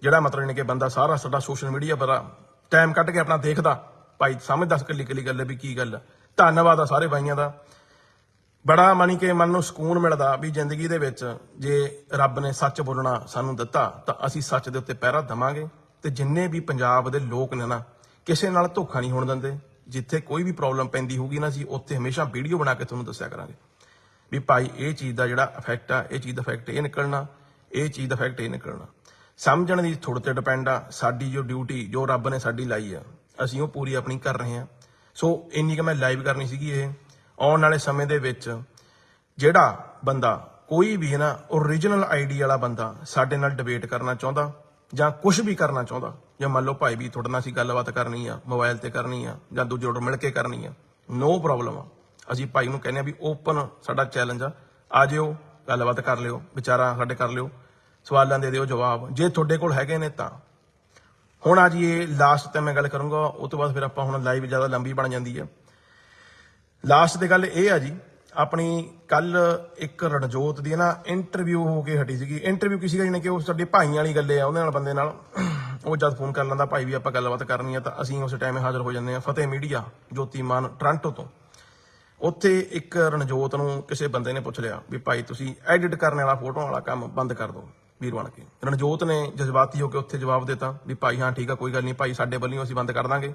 ਜਿਹੜਾ ਮਤਲਬ ਨੇ ਕਿ ਬੰਦਾ ਸਾਰਾ ਸਾਡਾ ਸੋਸ਼ਲ ਮੀਡੀਆ ਪਰ ਟਾਈਮ ਕੱਢ ਕੇ ਆਪਣਾ ਦੇਖਦਾ, ਭਾਈ ਸਮਝਦਾ ਕੱਲੀ ਕੱਲੀ ਗੱਲ ਹੈ ਵੀ ਕੀ ਗੱਲ ਧੰਨਵਾਦ ਆ ਸਾਰੇ ਬਾਈਆਂ ਦਾ। ਬੜਾ ਮਣੀ ਕੇ ਮਨ ਨੂੰ ਸਕੂਨ ਮਿਲਦਾ ਵੀ ਜ਼ਿੰਦਗੀ ਦੇ ਵਿੱਚ ਜੇ ਰੱਬ ਨੇ ਸੱਚ ਬੋਲਣਾ ਸਾਨੂੰ ਦਿੱਤਾ, ਤਾਂ ਅਸੀਂ ਸੱਚ ਦੇ ਉੱਤੇ ਪਹਿਰਾ ਦਵਾਂਗੇ। ਤੇ ਜਿੰਨੇ ਵੀ ਪੰਜਾਬ ਦੇ ਲੋਕ ਨੇ ਨਾ, ਕਿਸੇ ਨਾਲ ਧੋਖਾ ਨਹੀਂ ਹੋਣ ਦਿੰਦੇ। ਜਿੱਥੇ ਕੋਈ ਵੀ ਪ੍ਰੋਬਲਮ ਪੈਂਦੀ ਹੋਊਗੀ ਨਾ, ਅਸੀਂ ਉੱਥੇ ਹਮੇਸ਼ਾ ਵੀਡੀਓ ਬਣਾ ਕੇ ਤੁਹਾਨੂੰ ਦੱਸਿਆ ਕਰਾਂਗੇ। ਵੀ ਭਾਈ ਇਹ ਚੀਜ਼ ਦਾ ਜਿਹੜਾ ਇਫੈਕਟ ਆ, ਇਹ ਚੀਜ਼ ਦਾ ਇਫੈਕਟ ਇਹ ਨਿਕਲਣਾ, ਇਹ ਚੀਜ਼ ਦਾ ਇਫੈਕਟ ਇਹ ਨਿਕਲਣਾ। ਸਮਝਣ ਦੀ ਥੋੜੇ ਤੇ ਡਿਪੈਂਡ ਆ, ਸਾਡੀ ਜੋ ਡਿਊਟੀ ਜੋ ਰੱਬ ਨੇ ਸਾਡੀ ਲਾਈ ਆ, ਅਸੀਂ ਉਹ ਪੂਰੀ ਆਪਣੀ ਕਰ ਰਹੇ ਹਾਂ ਸੋ ਇੰਨੀ ਕਿ ਮੈਂ ਲਾਈਵ ਕਰਨੀ ਸੀਗੀ ਇਹ, ਆਉਣ ਵਾਲੇ ਸਮੇਂ ਦੇ ਵਿੱਚ ਜਿਹੜਾ ਬੰਦਾ, ਕੋਈ ਵੀ ਹੈ ਨਾ ਓਰੀਜਨਲ ਆਈਡੀ ਵਾਲਾ ਬੰਦਾ ਸਾਡੇ ਨਾਲ ਡਿਬੇਟ ਕਰਨਾ ਚਾਹੁੰਦਾ, ਜਾਂ ਕੁਝ ਵੀ ਕਰਨਾ ਚਾਹੁੰਦਾ, ਜਾਂ ਮੰਨ ਲਓ ਭਾਈ ਵੀ ਤੁਹਾਡੇ ਨਾਲ ਅਸੀਂ ਗੱਲਬਾਤ ਕਰਨੀ ਆ ਮੋਬਾਈਲ ਤੇ ਕਰਨੀ ਆ, ਜਾਂ ਦੂਜੇ ਨਾਲ ਮਿਲ ਕੇ ਕਰਨੀ ਆ ਨੋ ਪ੍ਰੋਬਲਮ ਆ। ਅਸੀਂ ਭਾਈ ਨੂੰ ਕਹਿੰਦੇ ਆ ਵੀ ਓਪਨ ਸਾਡਾ ਚੈਲੰਜ ਆ ਆ ਜਿਓ, ਗੱਲਬਾਤ ਕਰ ਲਿਓ, ਵਿਚਾਰਾ ਸਾਡੇ ਕਰ ਲਿਓ। ਸਵਾਲਾਂ ਦੇ ਦਿਓ ਜਵਾਬ। ਜੇ ਤੁਹਾਡੇ ਕੋਲ ਹੈਗੇ ਨੇ ਤਾਂ। ਹੁਣ ਆ ਜੀ ਇਹ ਲਾਸਟ ਤੇ ਮੈਂ ਗੱਲ ਕਰੂੰਗਾ, ਉਹ ਤੋਂ ਬਾਅਦ ਫਿਰ ਆਪਾਂ ਹੁਣ ਲਾਈਵ ਜ਼ਿਆਦਾ ਲੰਬੀ ਬਣ ਜਾਂਦੀ ਹੈ। ਲਾਸਟ ਤੇ ਗੱਲ ਇਹ ਆ ਜੀ, ਆਪਣੀ ਕੱਲ ਇੱਕ ਰਣਜੋਤ ਦੀ ਨਾ ਇੰਟਰਵਿਊ ਹੋ ਕੇ ਹਟੀ ਸੀਗੀ। ਇੰਟਰਵਿਊ ਕਿਸੇ ਦਾ ਜਿਹਨੇ ਕਿ ਉਹ ਸਾਡੇ ਭਾਈਆਂ ਵਾਲੀ ਗੱਲੇ ਆ, ਉਹਦੇ ਨਾਲ ਬੰਦੇ ਨਾਲ। ਉਹ ਜਦ ਫੋਨ ਕਰ ਲੈਂਦਾ, ਭਾਈ ਵੀ ਆਪਾਂ ਗੱਲਬਾਤ ਕਰਨੀ ਆ ਤਾਂ ਅਸੀਂ ਉਸ ਟਾਈਮ ਹਾਜ਼ਰ ਹੋ ਜਾਂਦੇ ਆ ਫਤਿਹ ਮੀਡੀਆ ਜੋਤੀਮਾਨ ਟ੍ਰਾਂਟੋ ਤੋਂ। ਉੱਥੇ ਇੱਕ ਰਣਜੋਤ ਨੂੰ ਕਿਸੇ ਬੰਦੇ ਨੇ ਪੁੱਛ ਲਿਆ ਵੀ, ਭਾਈ ਤੁਸੀਂ ਐਡਿਟ ਕਰਨ ਵਾਲਾ ਫੋਟੋ ਵਾਲਾ ਕੰਮ ਬੰਦ ਕਰ ਦਿਓ। ਵੀਰ ਬਣ ਕੇ। ਰਣਜੋਤ ਨੇ ਜਜ਼ਬਾਤੀ ਹੋ ਕੇ ਉੱਥੇ ਜਵਾਬ ਦਿੱਤਾ ਵੀ ਭਾਈ ਹਾਂ, ਠੀਕ ਆ, ਕੋਈ ਗੱਲ ਨਹੀਂ, ਭਾਈ ਸਾਡੇ ਵੱਲੋਂ ਅਸੀਂ ਬੰਦ ਕਰ ਦਾਂਗੇ।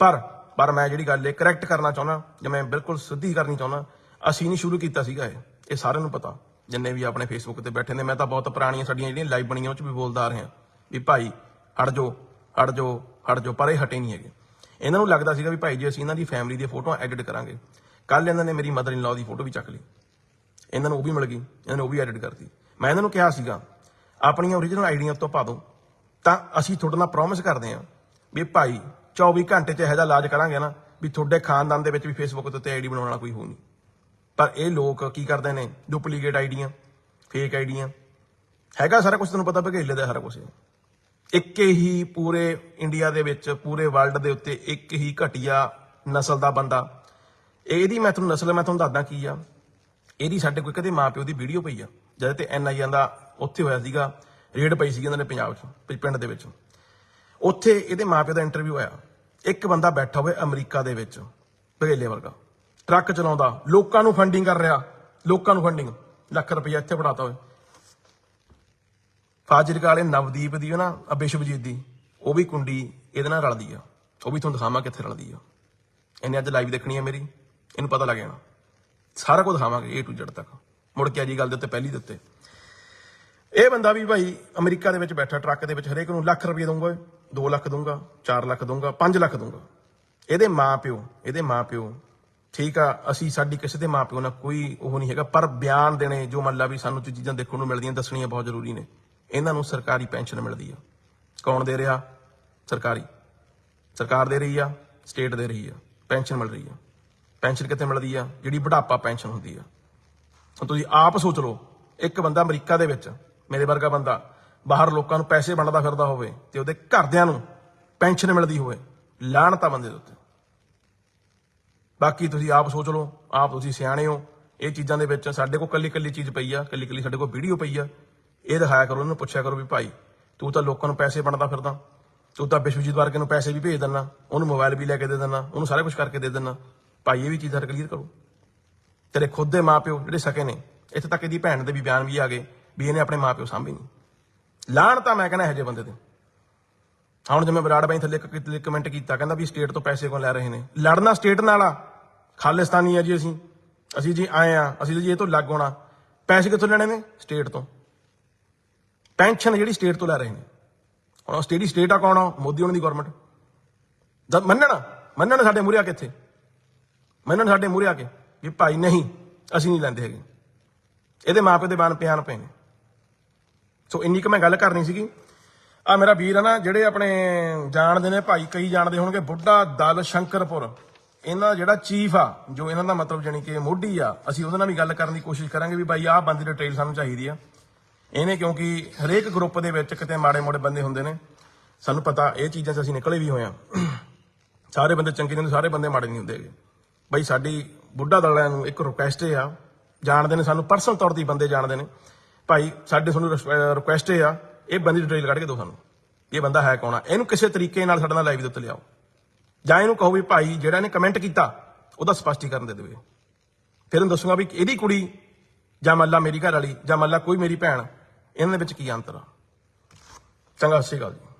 ਪਰ ਪਰ ਮੈਂ ਜਿਹੜੀ ਗੱਲ ਇਹ ਕਰੈਕਟ ਕਰਨਾ ਚਾਹੁੰਦਾ, ਜਾਂ ਮੈਂ ਬਿਲਕੁਲ ਸਿੱਧੀ ਕਰਨੀ ਚਾਹੁੰਦਾ, ਅਸੀਂ ਨਹੀਂ ਸ਼ੁਰੂ ਕੀਤਾ ਸੀਗਾ ਇਹ। ਇਹ ਸਾਰਿਆਂ ਨੂੰ ਪਤਾ, ਜਿੰਨੇ ਵੀ ਆਪਣੇ ਫੇਸਬੁੱਕ ਤੇ ਬੈਠੇ ਨੇ, ਮੈਂ ਤਾਂ ਬਹੁਤ ਪੁਰਾਣੀਆਂ ਸਾਡੀਆਂ ਜਿਹੜੀਆਂ ਲਾਈਵ ਬਣੀਆਂ, ਉਹ ਚ ਵੀ ਬੋਲਦਾ ਆ ਰਿਹਾ। ਵੀ ਭਾਈ, ਹਟ ਜੋ ਹਟ ਜੋ ਹਟ ਜੋ ਪਰ ਇਹ ਹਟੇ ਨਹੀਂ ਹੈਗੇ। ਇਹਨਾਂ ਨੂੰ ਲੱਗਦਾ ਸੀਗਾ ਵੀ ਭਾਈ ਜੀ, ਅਸੀਂ ਇਹਨਾਂ ਦੀ ਫੈਮਿਲੀ ਦੀਆਂ ਫੋਟੋਆਂ ਐਡਿਟ ਕਰਾਂਗੇ। ਕੱਲ ਇਹਨਾਂ ਨੇ ਮੇਰੀ ਮਦਰ ਇਨ ਲਾਅ ਦੀ ਫੋਟੋ ਵੀ ਚੱਕ ਲਈ। ਇਹਨਾਂ ਨੂੰ ਉਹ ਵੀ ਮਿਲ ਗਈ, ਇਹਨਾਂ ਨੇ ਉਹ ਵੀ ਐਡਿਟ ਕਰਤੀ। ਮੈਂ ਇਹਨਾਂ ਨੂੰ ਕਿਹਾ ਸੀਗਾ ਆਪਣੀਆਂ ਓਰੀਜਨਲ ਆਈਡੀਆਂ ਉੱਤੋਂ ਪਾ ਦਿਓ ਤਾਂ ਅਸੀਂ ਤੁਹਾਡੇ ਨਾਲ ਪ੍ਰੋਮਿਸ ਕਰਦੇ ਹਾਂ ਵੀ ਭਾਈ 24 ਘੰਟੇ 'ਚ ਇਹੋ ਜਿਹਾ ਇਲਾਜ ਕਰਾਂਗੇ ਨਾ ਵੀ ਤੁਹਾਡੇ ਖਾਨਦਾਨ ਦੇ ਵਿੱਚ ਵੀ ਫੇਸਬੁੱਕ ਦੇ ਉੱਤੇ ਆਈਡੀ ਬਣਾਉਣ ਵਾਲਾ ਕੋਈ ਹੋ ਨਹੀਂ। ਪਰ ਇਹ ਲੋਕ ਕੀ ਕਰਦੇ ਨੇ? ਡੁਪਲੀਕੇਟ ਆਈਡੀਆਂ ਫੇਕ ਆਈਡੀਆਂ। ਹੈਗਾ ਸਾਰਾ ਕੁਝ ਤੁਹਾਨੂੰ ਪਤਾ ਬਘੇਲੇ ਦਾ ਸਾਰਾ ਕੁਝ ਇੱਕ ਹੀ ਪੂਰੇ ਇੰਡੀਆ ਦੇ ਵਿੱਚ, ਪੂਰੇ ਵਰਲਡ ਦੇ ਉੱਤੇ ਇੱਕ ਹੀ ਘਟੀਆ ਨਸਲ ਦਾ ਬੰਦਾ। ਇਹਦੀ ਮੈਂ ਤੁਹਾਨੂੰ ਨਸਲ, ਮੈਂ ਤੁਹਾਨੂੰ ਦੱਸਦਾ ਕੀ ਆ। ਇਹਦੀ ਸਾਡੇ ਕੋਈ ਕਦੇ ਮਾਪਿਓ ਦੀ ਵੀਡੀਓ ਪਈ ਆ। ਜਿਹਦੇ ਤੇ ਐਨਆਈਆਂ ਦਾ ਉੱਥੇ ਹੋਇਆ ਸੀਗਾ, ਰੇਡ ਪਈ ਸੀਗੀ ਇਹਨਾਂ ਨੇ ਪੰਜਾਬ 'ਚ ਪਿੰਡ ਦੇ ਵਿੱਚ। ਉੱਥੇ ਇਹਦੇ ਮਾਪਿਓ ਦਾ ਇੰਟਰਵਿਊ ਆਇਆ ਇੱਕ ਬੰਦਾ ਬੈਠਾ ਹੋਵੇ ਅਮਰੀਕਾ ਦੇ ਵਿੱਚ ਬਘੇਲੇ ਵਰਗਾ। ਟਰੱਕ ਚਲਾਉਂਦਾ, ਲੋਕਾਂ ਨੂੰ ਫੰਡਿੰਗ ਕਰ ਰਿਹਾ, ਲੋਕਾਂ ਨੂੰ ਫੰਡਿੰਗ ਲੱਖ ਰੁਪਈਆ ਇੱਥੇ ਫੜਾਤਾ ਹੋਵੇ ਫਾਜ਼ਿਲਕਾ ਵਾਲੇ ਨਵਦੀਪ ਦੀ ਉਹ ਨਾ ਆ ਦੀ, ਉਹ ਵੀ ਕੁੰਡੀ ਇਹਦੇ ਨਾਲ ਰਲਦੀ ਆ। ਉਹ ਵੀ ਤੁਹਾਨੂੰ ਦਿਖਾਵਾਂ ਕਿੱਥੇ ਰਲਦੀ ਆ। ਇਹਨੇ ਅੱਜ ਲਾਈਵ ਦੇਖਣੀ ਆ ਮੇਰੀ, ਇਹਨੂੰ ਪਤਾ ਲੱਗ ਜਾਣਾ। ਸਾਰਾ ਕੁਝ ਦਿਖਾਵਾਂਗੇ, A to Z ਤੱਕ। ਮੁੜ ਕੇ ਅਜੀ ਗੱਲ ਦੇ ਉੱਤੇ ਪਹਿਲੀ ਦੇ ਉੱਤੇ। ਇਹ ਬੰਦਾ ਵੀ ਭਾਈ ਅਮਰੀਕਾ ਦੇ ਵਿੱਚ ਬੈਠਾ, ਟਰੱਕ ਦੇ ਵਿੱਚ ਹਰੇਕ ਨੂੰ ਲੱਖ ਰੁਪਏ ਦਊਂਗਾ 2 ਲੱਖ ਦਊਂਗਾ 4 ਲੱਖ ਦਊਂਗਾ 5 ਲੱਖ ਦਊਂਗਾ। ਇਹਦੇ ਮਾਪਿਓ ਇਹਦੇ ਮਾਪਿਓ ਠੀਕ ਆ, ਅਸੀਂ ਸਾਡੀ ਕਿਸੇ ਦੇ ਮਾਪਿਓ ਨਾਲ ਕੋਈ ਉਹ ਨਹੀਂ ਹੈਗਾ, ਪਰ ਬਿਆਨ ਦੇਣੇ, ਜੋ ਮੰਨ ਲਾ ਵੀ ਸਾਨੂੰ ਚੀਜ਼ਾਂ ਦੇਖਣ ਨੂੰ ਮਿਲਦੀਆਂ, ਦੱਸਣੀਆਂ ਬਹੁਤ ਜ਼ਰੂਰੀ ਨੇ। ਇਹਨਾਂ ਨੂੰ ਸਰਕਾਰੀ ਪੈਨਸ਼ਨ ਮਿਲਦੀ ਆ। ਕੌਣ ਦੇ ਰਿਹਾ? ਸਰਕਾਰੀ। ਸਰਕਾਰ ਦੇ ਰਹੀ ਆ, ਸਟੇਟ ਦੇ ਰਹੀ ਆ, ਪੈਨਸ਼ਨ ਮਿਲ ਰਹੀ ਆ। ਪੈਨਸ਼ਨ ਕਿੱਥੇ ਮਿਲਦੀ ਆ? ਜਿਹੜੀ ਬੁਢਾਪਾ ਪੈਨਸ਼ਨ ਹੁੰਦੀ ਆ। ਤੁਸੀਂ ਆਪ ਸੋਚ ਲਓ, ਇੱਕ ਬੰਦਾ ਅਮਰੀਕਾ ਦੇ ਵਿੱਚ, ਮੇਰੇ ਵਰਗਾ ਬੰਦਾ, ਬਾਹਰ ਲੋਕਾਂ ਨੂੰ ਪੈਸੇ ਵੰਡਦਾ ਫਿਰਦਾ ਹੋਵੇ ਤੇ ਉਹਦੇ ਘਰਦਿਆਂ ਨੂੰ ਪੈਨਸ਼ਨ ਮਿਲਦੀ ਹੋਵੇ ਲਾਹਣਤਾ ਬੰਦੇ ਦੇ ਉੱਤੇ। ਬਾਕੀ ਤੁਸੀਂ ਆਪ ਸੋਚ ਲਓ, ਆਪ ਤੁਸੀਂ ਸਿਆਣੇ ਹੋ, ਇਹ ਚੀਜ਼ਾਂ ਦੇ ਵਿੱਚ ਸਾਡੇ ਕੋਲ ਕੱਲੀ ਕੱਲੀ ਚੀਜ਼ ਪਈ ਆ, ਕੱਲੀ ਕੱਲੀ ਸਾਡੇ ਕੋਲ ਵੀਡੀਓ ਪਈ ਆ, ਇਹ ਦਿਖਾਇਆ ਕਰੋ ਉਹਨੂੰ ਪੁੱਛਿਆ ਕਰੋ ਵੀ ਭਾਈ, ਤੂੰ ਤਾਂ ਲੋਕਾਂ ਨੂੰ ਪੈਸੇ ਵੰਡਦਾ ਫਿਰਦਾ, ਤੂੰ ਤਾਂ ਵਿਸ਼ਵਜੀਤ ਵਰਗੇ ਨੂੰ ਪੈਸੇ ਵੀ ਭੇਜ ਦਿੰਦਾ, ਉਹਨੂੰ ਮੋਬਾਈਲ ਵੀ ਲੈ ਕੇ ਦੇ ਦਿੰਦਾ, ਉਹਨੂੰ ਸਾਰਾ ਕੁਝ ਕਰਕੇ ਦੇ ਦਿੰਦਾ, ਭਾਈ ਇਹ ਵੀ ਚੀਜ਼ਾਂ ਕਲੀਅਰ ਕਰੋ। ਤੇਰੇ ਖੁਦ ਦੇ ਮਾਪਿਓ ਜਿਹੜੇ ਸਕੇ ਨੇ, ਇੱਥੇ ਤੱਕ ਇਹਦੀ ਭੈਣ ਦੇ ਵੀ ਬਿਆਨ ਵੀ ਆ ਗਏ ਵੀ ਇਹਨੇ ਆਪਣੇ ਮਾਪਿਓ ਸਾਂਭੇ ਨਹੀਂ ਲਾਣ ਤਾਂ ਮੈਂ ਕਹਿੰਦਾ ਇਹੋ ਜਿਹੇ ਬੰਦੇ ਤੇ। ਹੁਣ ਜਿਵੇਂ ਵਿਰਾਟ ਬਾਈ ਥੱਲੇ ਕਮੈਂਟ ਕੀਤਾ, ਕਹਿੰਦਾ ਵੀ ਸਟੇਟ ਤੋਂ ਪੈਸੇ ਕਿਉਂ ਲੈ ਰਹੇ ਨੇ? ਲੜਨਾ ਸਟੇਟ ਨਾਲ ਆ। ਖਾਲਿਸਤਾਨੀ ਆ ਜੀ ਅਸੀਂ। ਅਸੀਂ ਜੀ ਆਏ ਆ, ਅਸੀਂ ਜੀ ਇਹ ਤੋਂ ਲੱਗ ਹੋਣਾ। ਪੈਸੇ ਕਿੱਥੋਂ ਲੈਣੇ ਨੇ? ਸਟੇਟ ਤੋਂ। ਪੈਨਸ਼ਨ ਜਿਹੜੀ ਸਟੇਟ ਤੋਂ ਲੈ ਰਹੇ ਨੇ। ਹੁਣ ਉਹ ਸਟੇਡੀ ਸਟੇਟ ਆ ਕੌਣ ਆ? ਮੋਦੀ ਉਹਨਾਂ ਦੀ ਗਵਰਨਮੈਂਟ ਜਦ ਮੰਨਣ ਮੰਨਣ ਸਾਡੇ ਮੂਹਰੇ ਆ ਕੇ ਇੱਥੇ। ਮੰਨਣ ਸਾਡੇ ਮੂਹਰੇ ਆ ਕੇ। ਵੀ ਭਾਈ ਨਹੀਂ, ਅਸੀਂ ਨਹੀਂ ਲੈਂਦੇ ਹੈਗੇ। ਇਹਦੇ ਮਾਪੇ ਦੇ ਬਾਨ ਪਿਆਨ ਪਏ ਨੇ। ਸੋ ਇੰਨੀ ਕੁ ਮੈਂ ਗੱਲ ਕਰਨੀ ਸੀਗੀ। ਆ ਮੇਰਾ ਵੀਰ ਆ ਨਾ, ਜਿਹੜੇ ਆਪਣੇ ਜਾਣਦੇ ਨੇ ਭਾਈ, ਕਈ ਜਾਣਦੇ ਹੋਣਗੇ, ਬੁੱਢਾ ਦਲ ਸ਼ੰਕਰਪੁਰ। ਇਹਨਾਂ ਦਾ ਜਿਹੜਾ ਚੀਫ ਆ, ਜੋ ਇਹਨਾਂ ਦਾ ਮਤਲਬ ਜਾਨੀ ਕਿ ਮੋਢੀ ਆ, ਅਸੀਂ ਉਹਦੇ ਨਾਲ ਵੀ ਗੱਲ ਕਰਨ ਦੀ ਕੋਸ਼ਿਸ਼ ਕਰਾਂਗੇ ਵੀ ਭਾਈ ਆਹ ਬੰਦੇ ਦੀ ਡਿਟੇਲ ਸਾਨੂੰ ਚਾਹੀਦੀ ਆ। ਇਹਨੇ ਕਿਉਂਕਿ ਹਰੇਕ ਗਰੁੱਪ ਦੇ ਵਿੱਚ ਕਿਤੇ ਮਾੜੇ ਮੋੜੇ ਬੰਦੇ ਹੁੰਦੇ ਨੇ। ਸਾਨੂੰ ਪਤਾ, ਇਹ ਚੀਜ਼ਾਂ 'ਚ ਅਸੀਂ ਨਿਕਲੇ ਵੀ ਹੋਏ ਆ। ਸਾਰੇ ਬੰਦੇ ਚੰਗੇ ਨਹੀਂ ਹੁੰਦੇ ਸਾਰੇ ਬੰਦੇ ਮਾੜੇ ਨਹੀਂ ਹੁੰਦੇ ਹੈਗੇ। ਬਈ ਸਾਡੀ ਬੁੱਢਾ ਦਲਾਂ ਨੂੰ ਇੱਕ ਰਿਕੁਐਸਟ ਆ, ਜਾਣਦੇ ਨੇ ਸਾਨੂੰ ਪਰਸਨਲ ਤੌਰ ਤੇ ਬੰਦੇ ਜਾਣਦੇ ਨੇ। ਭਾਈ, ਸਾਡੇ ਤੁਹਾਨੂੰ ਰਿਕੁਐਸਟ ਆ, ਇਹ ਬੰਦੇ ਦੀ ਡਿਟੇਲ ਕੱਢ ਕੇ ਦਿਓ ਸਾਨੂੰ। ਇਹ ਬੰਦਾ ਹੈ ਕੌਣ ਆ? ਇਹਨੂੰ ਕਿਸੇ ਤਰੀਕੇ ਨਾਲ ਸਾਡੇ ਨਾਲ ਲਾਈਵ ਦੇ ਉੱਤੇ ਲਿਆਓ। ਜਾਂ ਇਹਨੂੰ ਕਹੋ ਵੀ ਭਾਈ, ਜਿਹੜਾ ਇਹਨੇ ਕਮੈਂਟ ਕੀਤਾ, ਉਹਦਾ ਸਪਸ਼ਟੀਕਰਨ ਦੇ ਦੇਵੇ। ਫਿਰ ਇਹਨੂੰ ਦੱਸੂਗਾ ਵੀ ਇਹਦੀ ਕੁੜੀ ਜਾਂ ਮੱਲਾ ਮੇਰੀ ਘਰ ਵਾਲੀ ਜਾਂ ਮੱਲਾ ਕੋਈ ਮੇਰੀ ਭੈਣ, ਇਹਨਾਂ ਦੇ ਵਿੱਚ ਕੀ ਅੰਤਰ ਆ? ਚੰਗਾ, ਸਤਿ ਸ਼੍ਰੀ ਅਕਾਲ ਜੀ।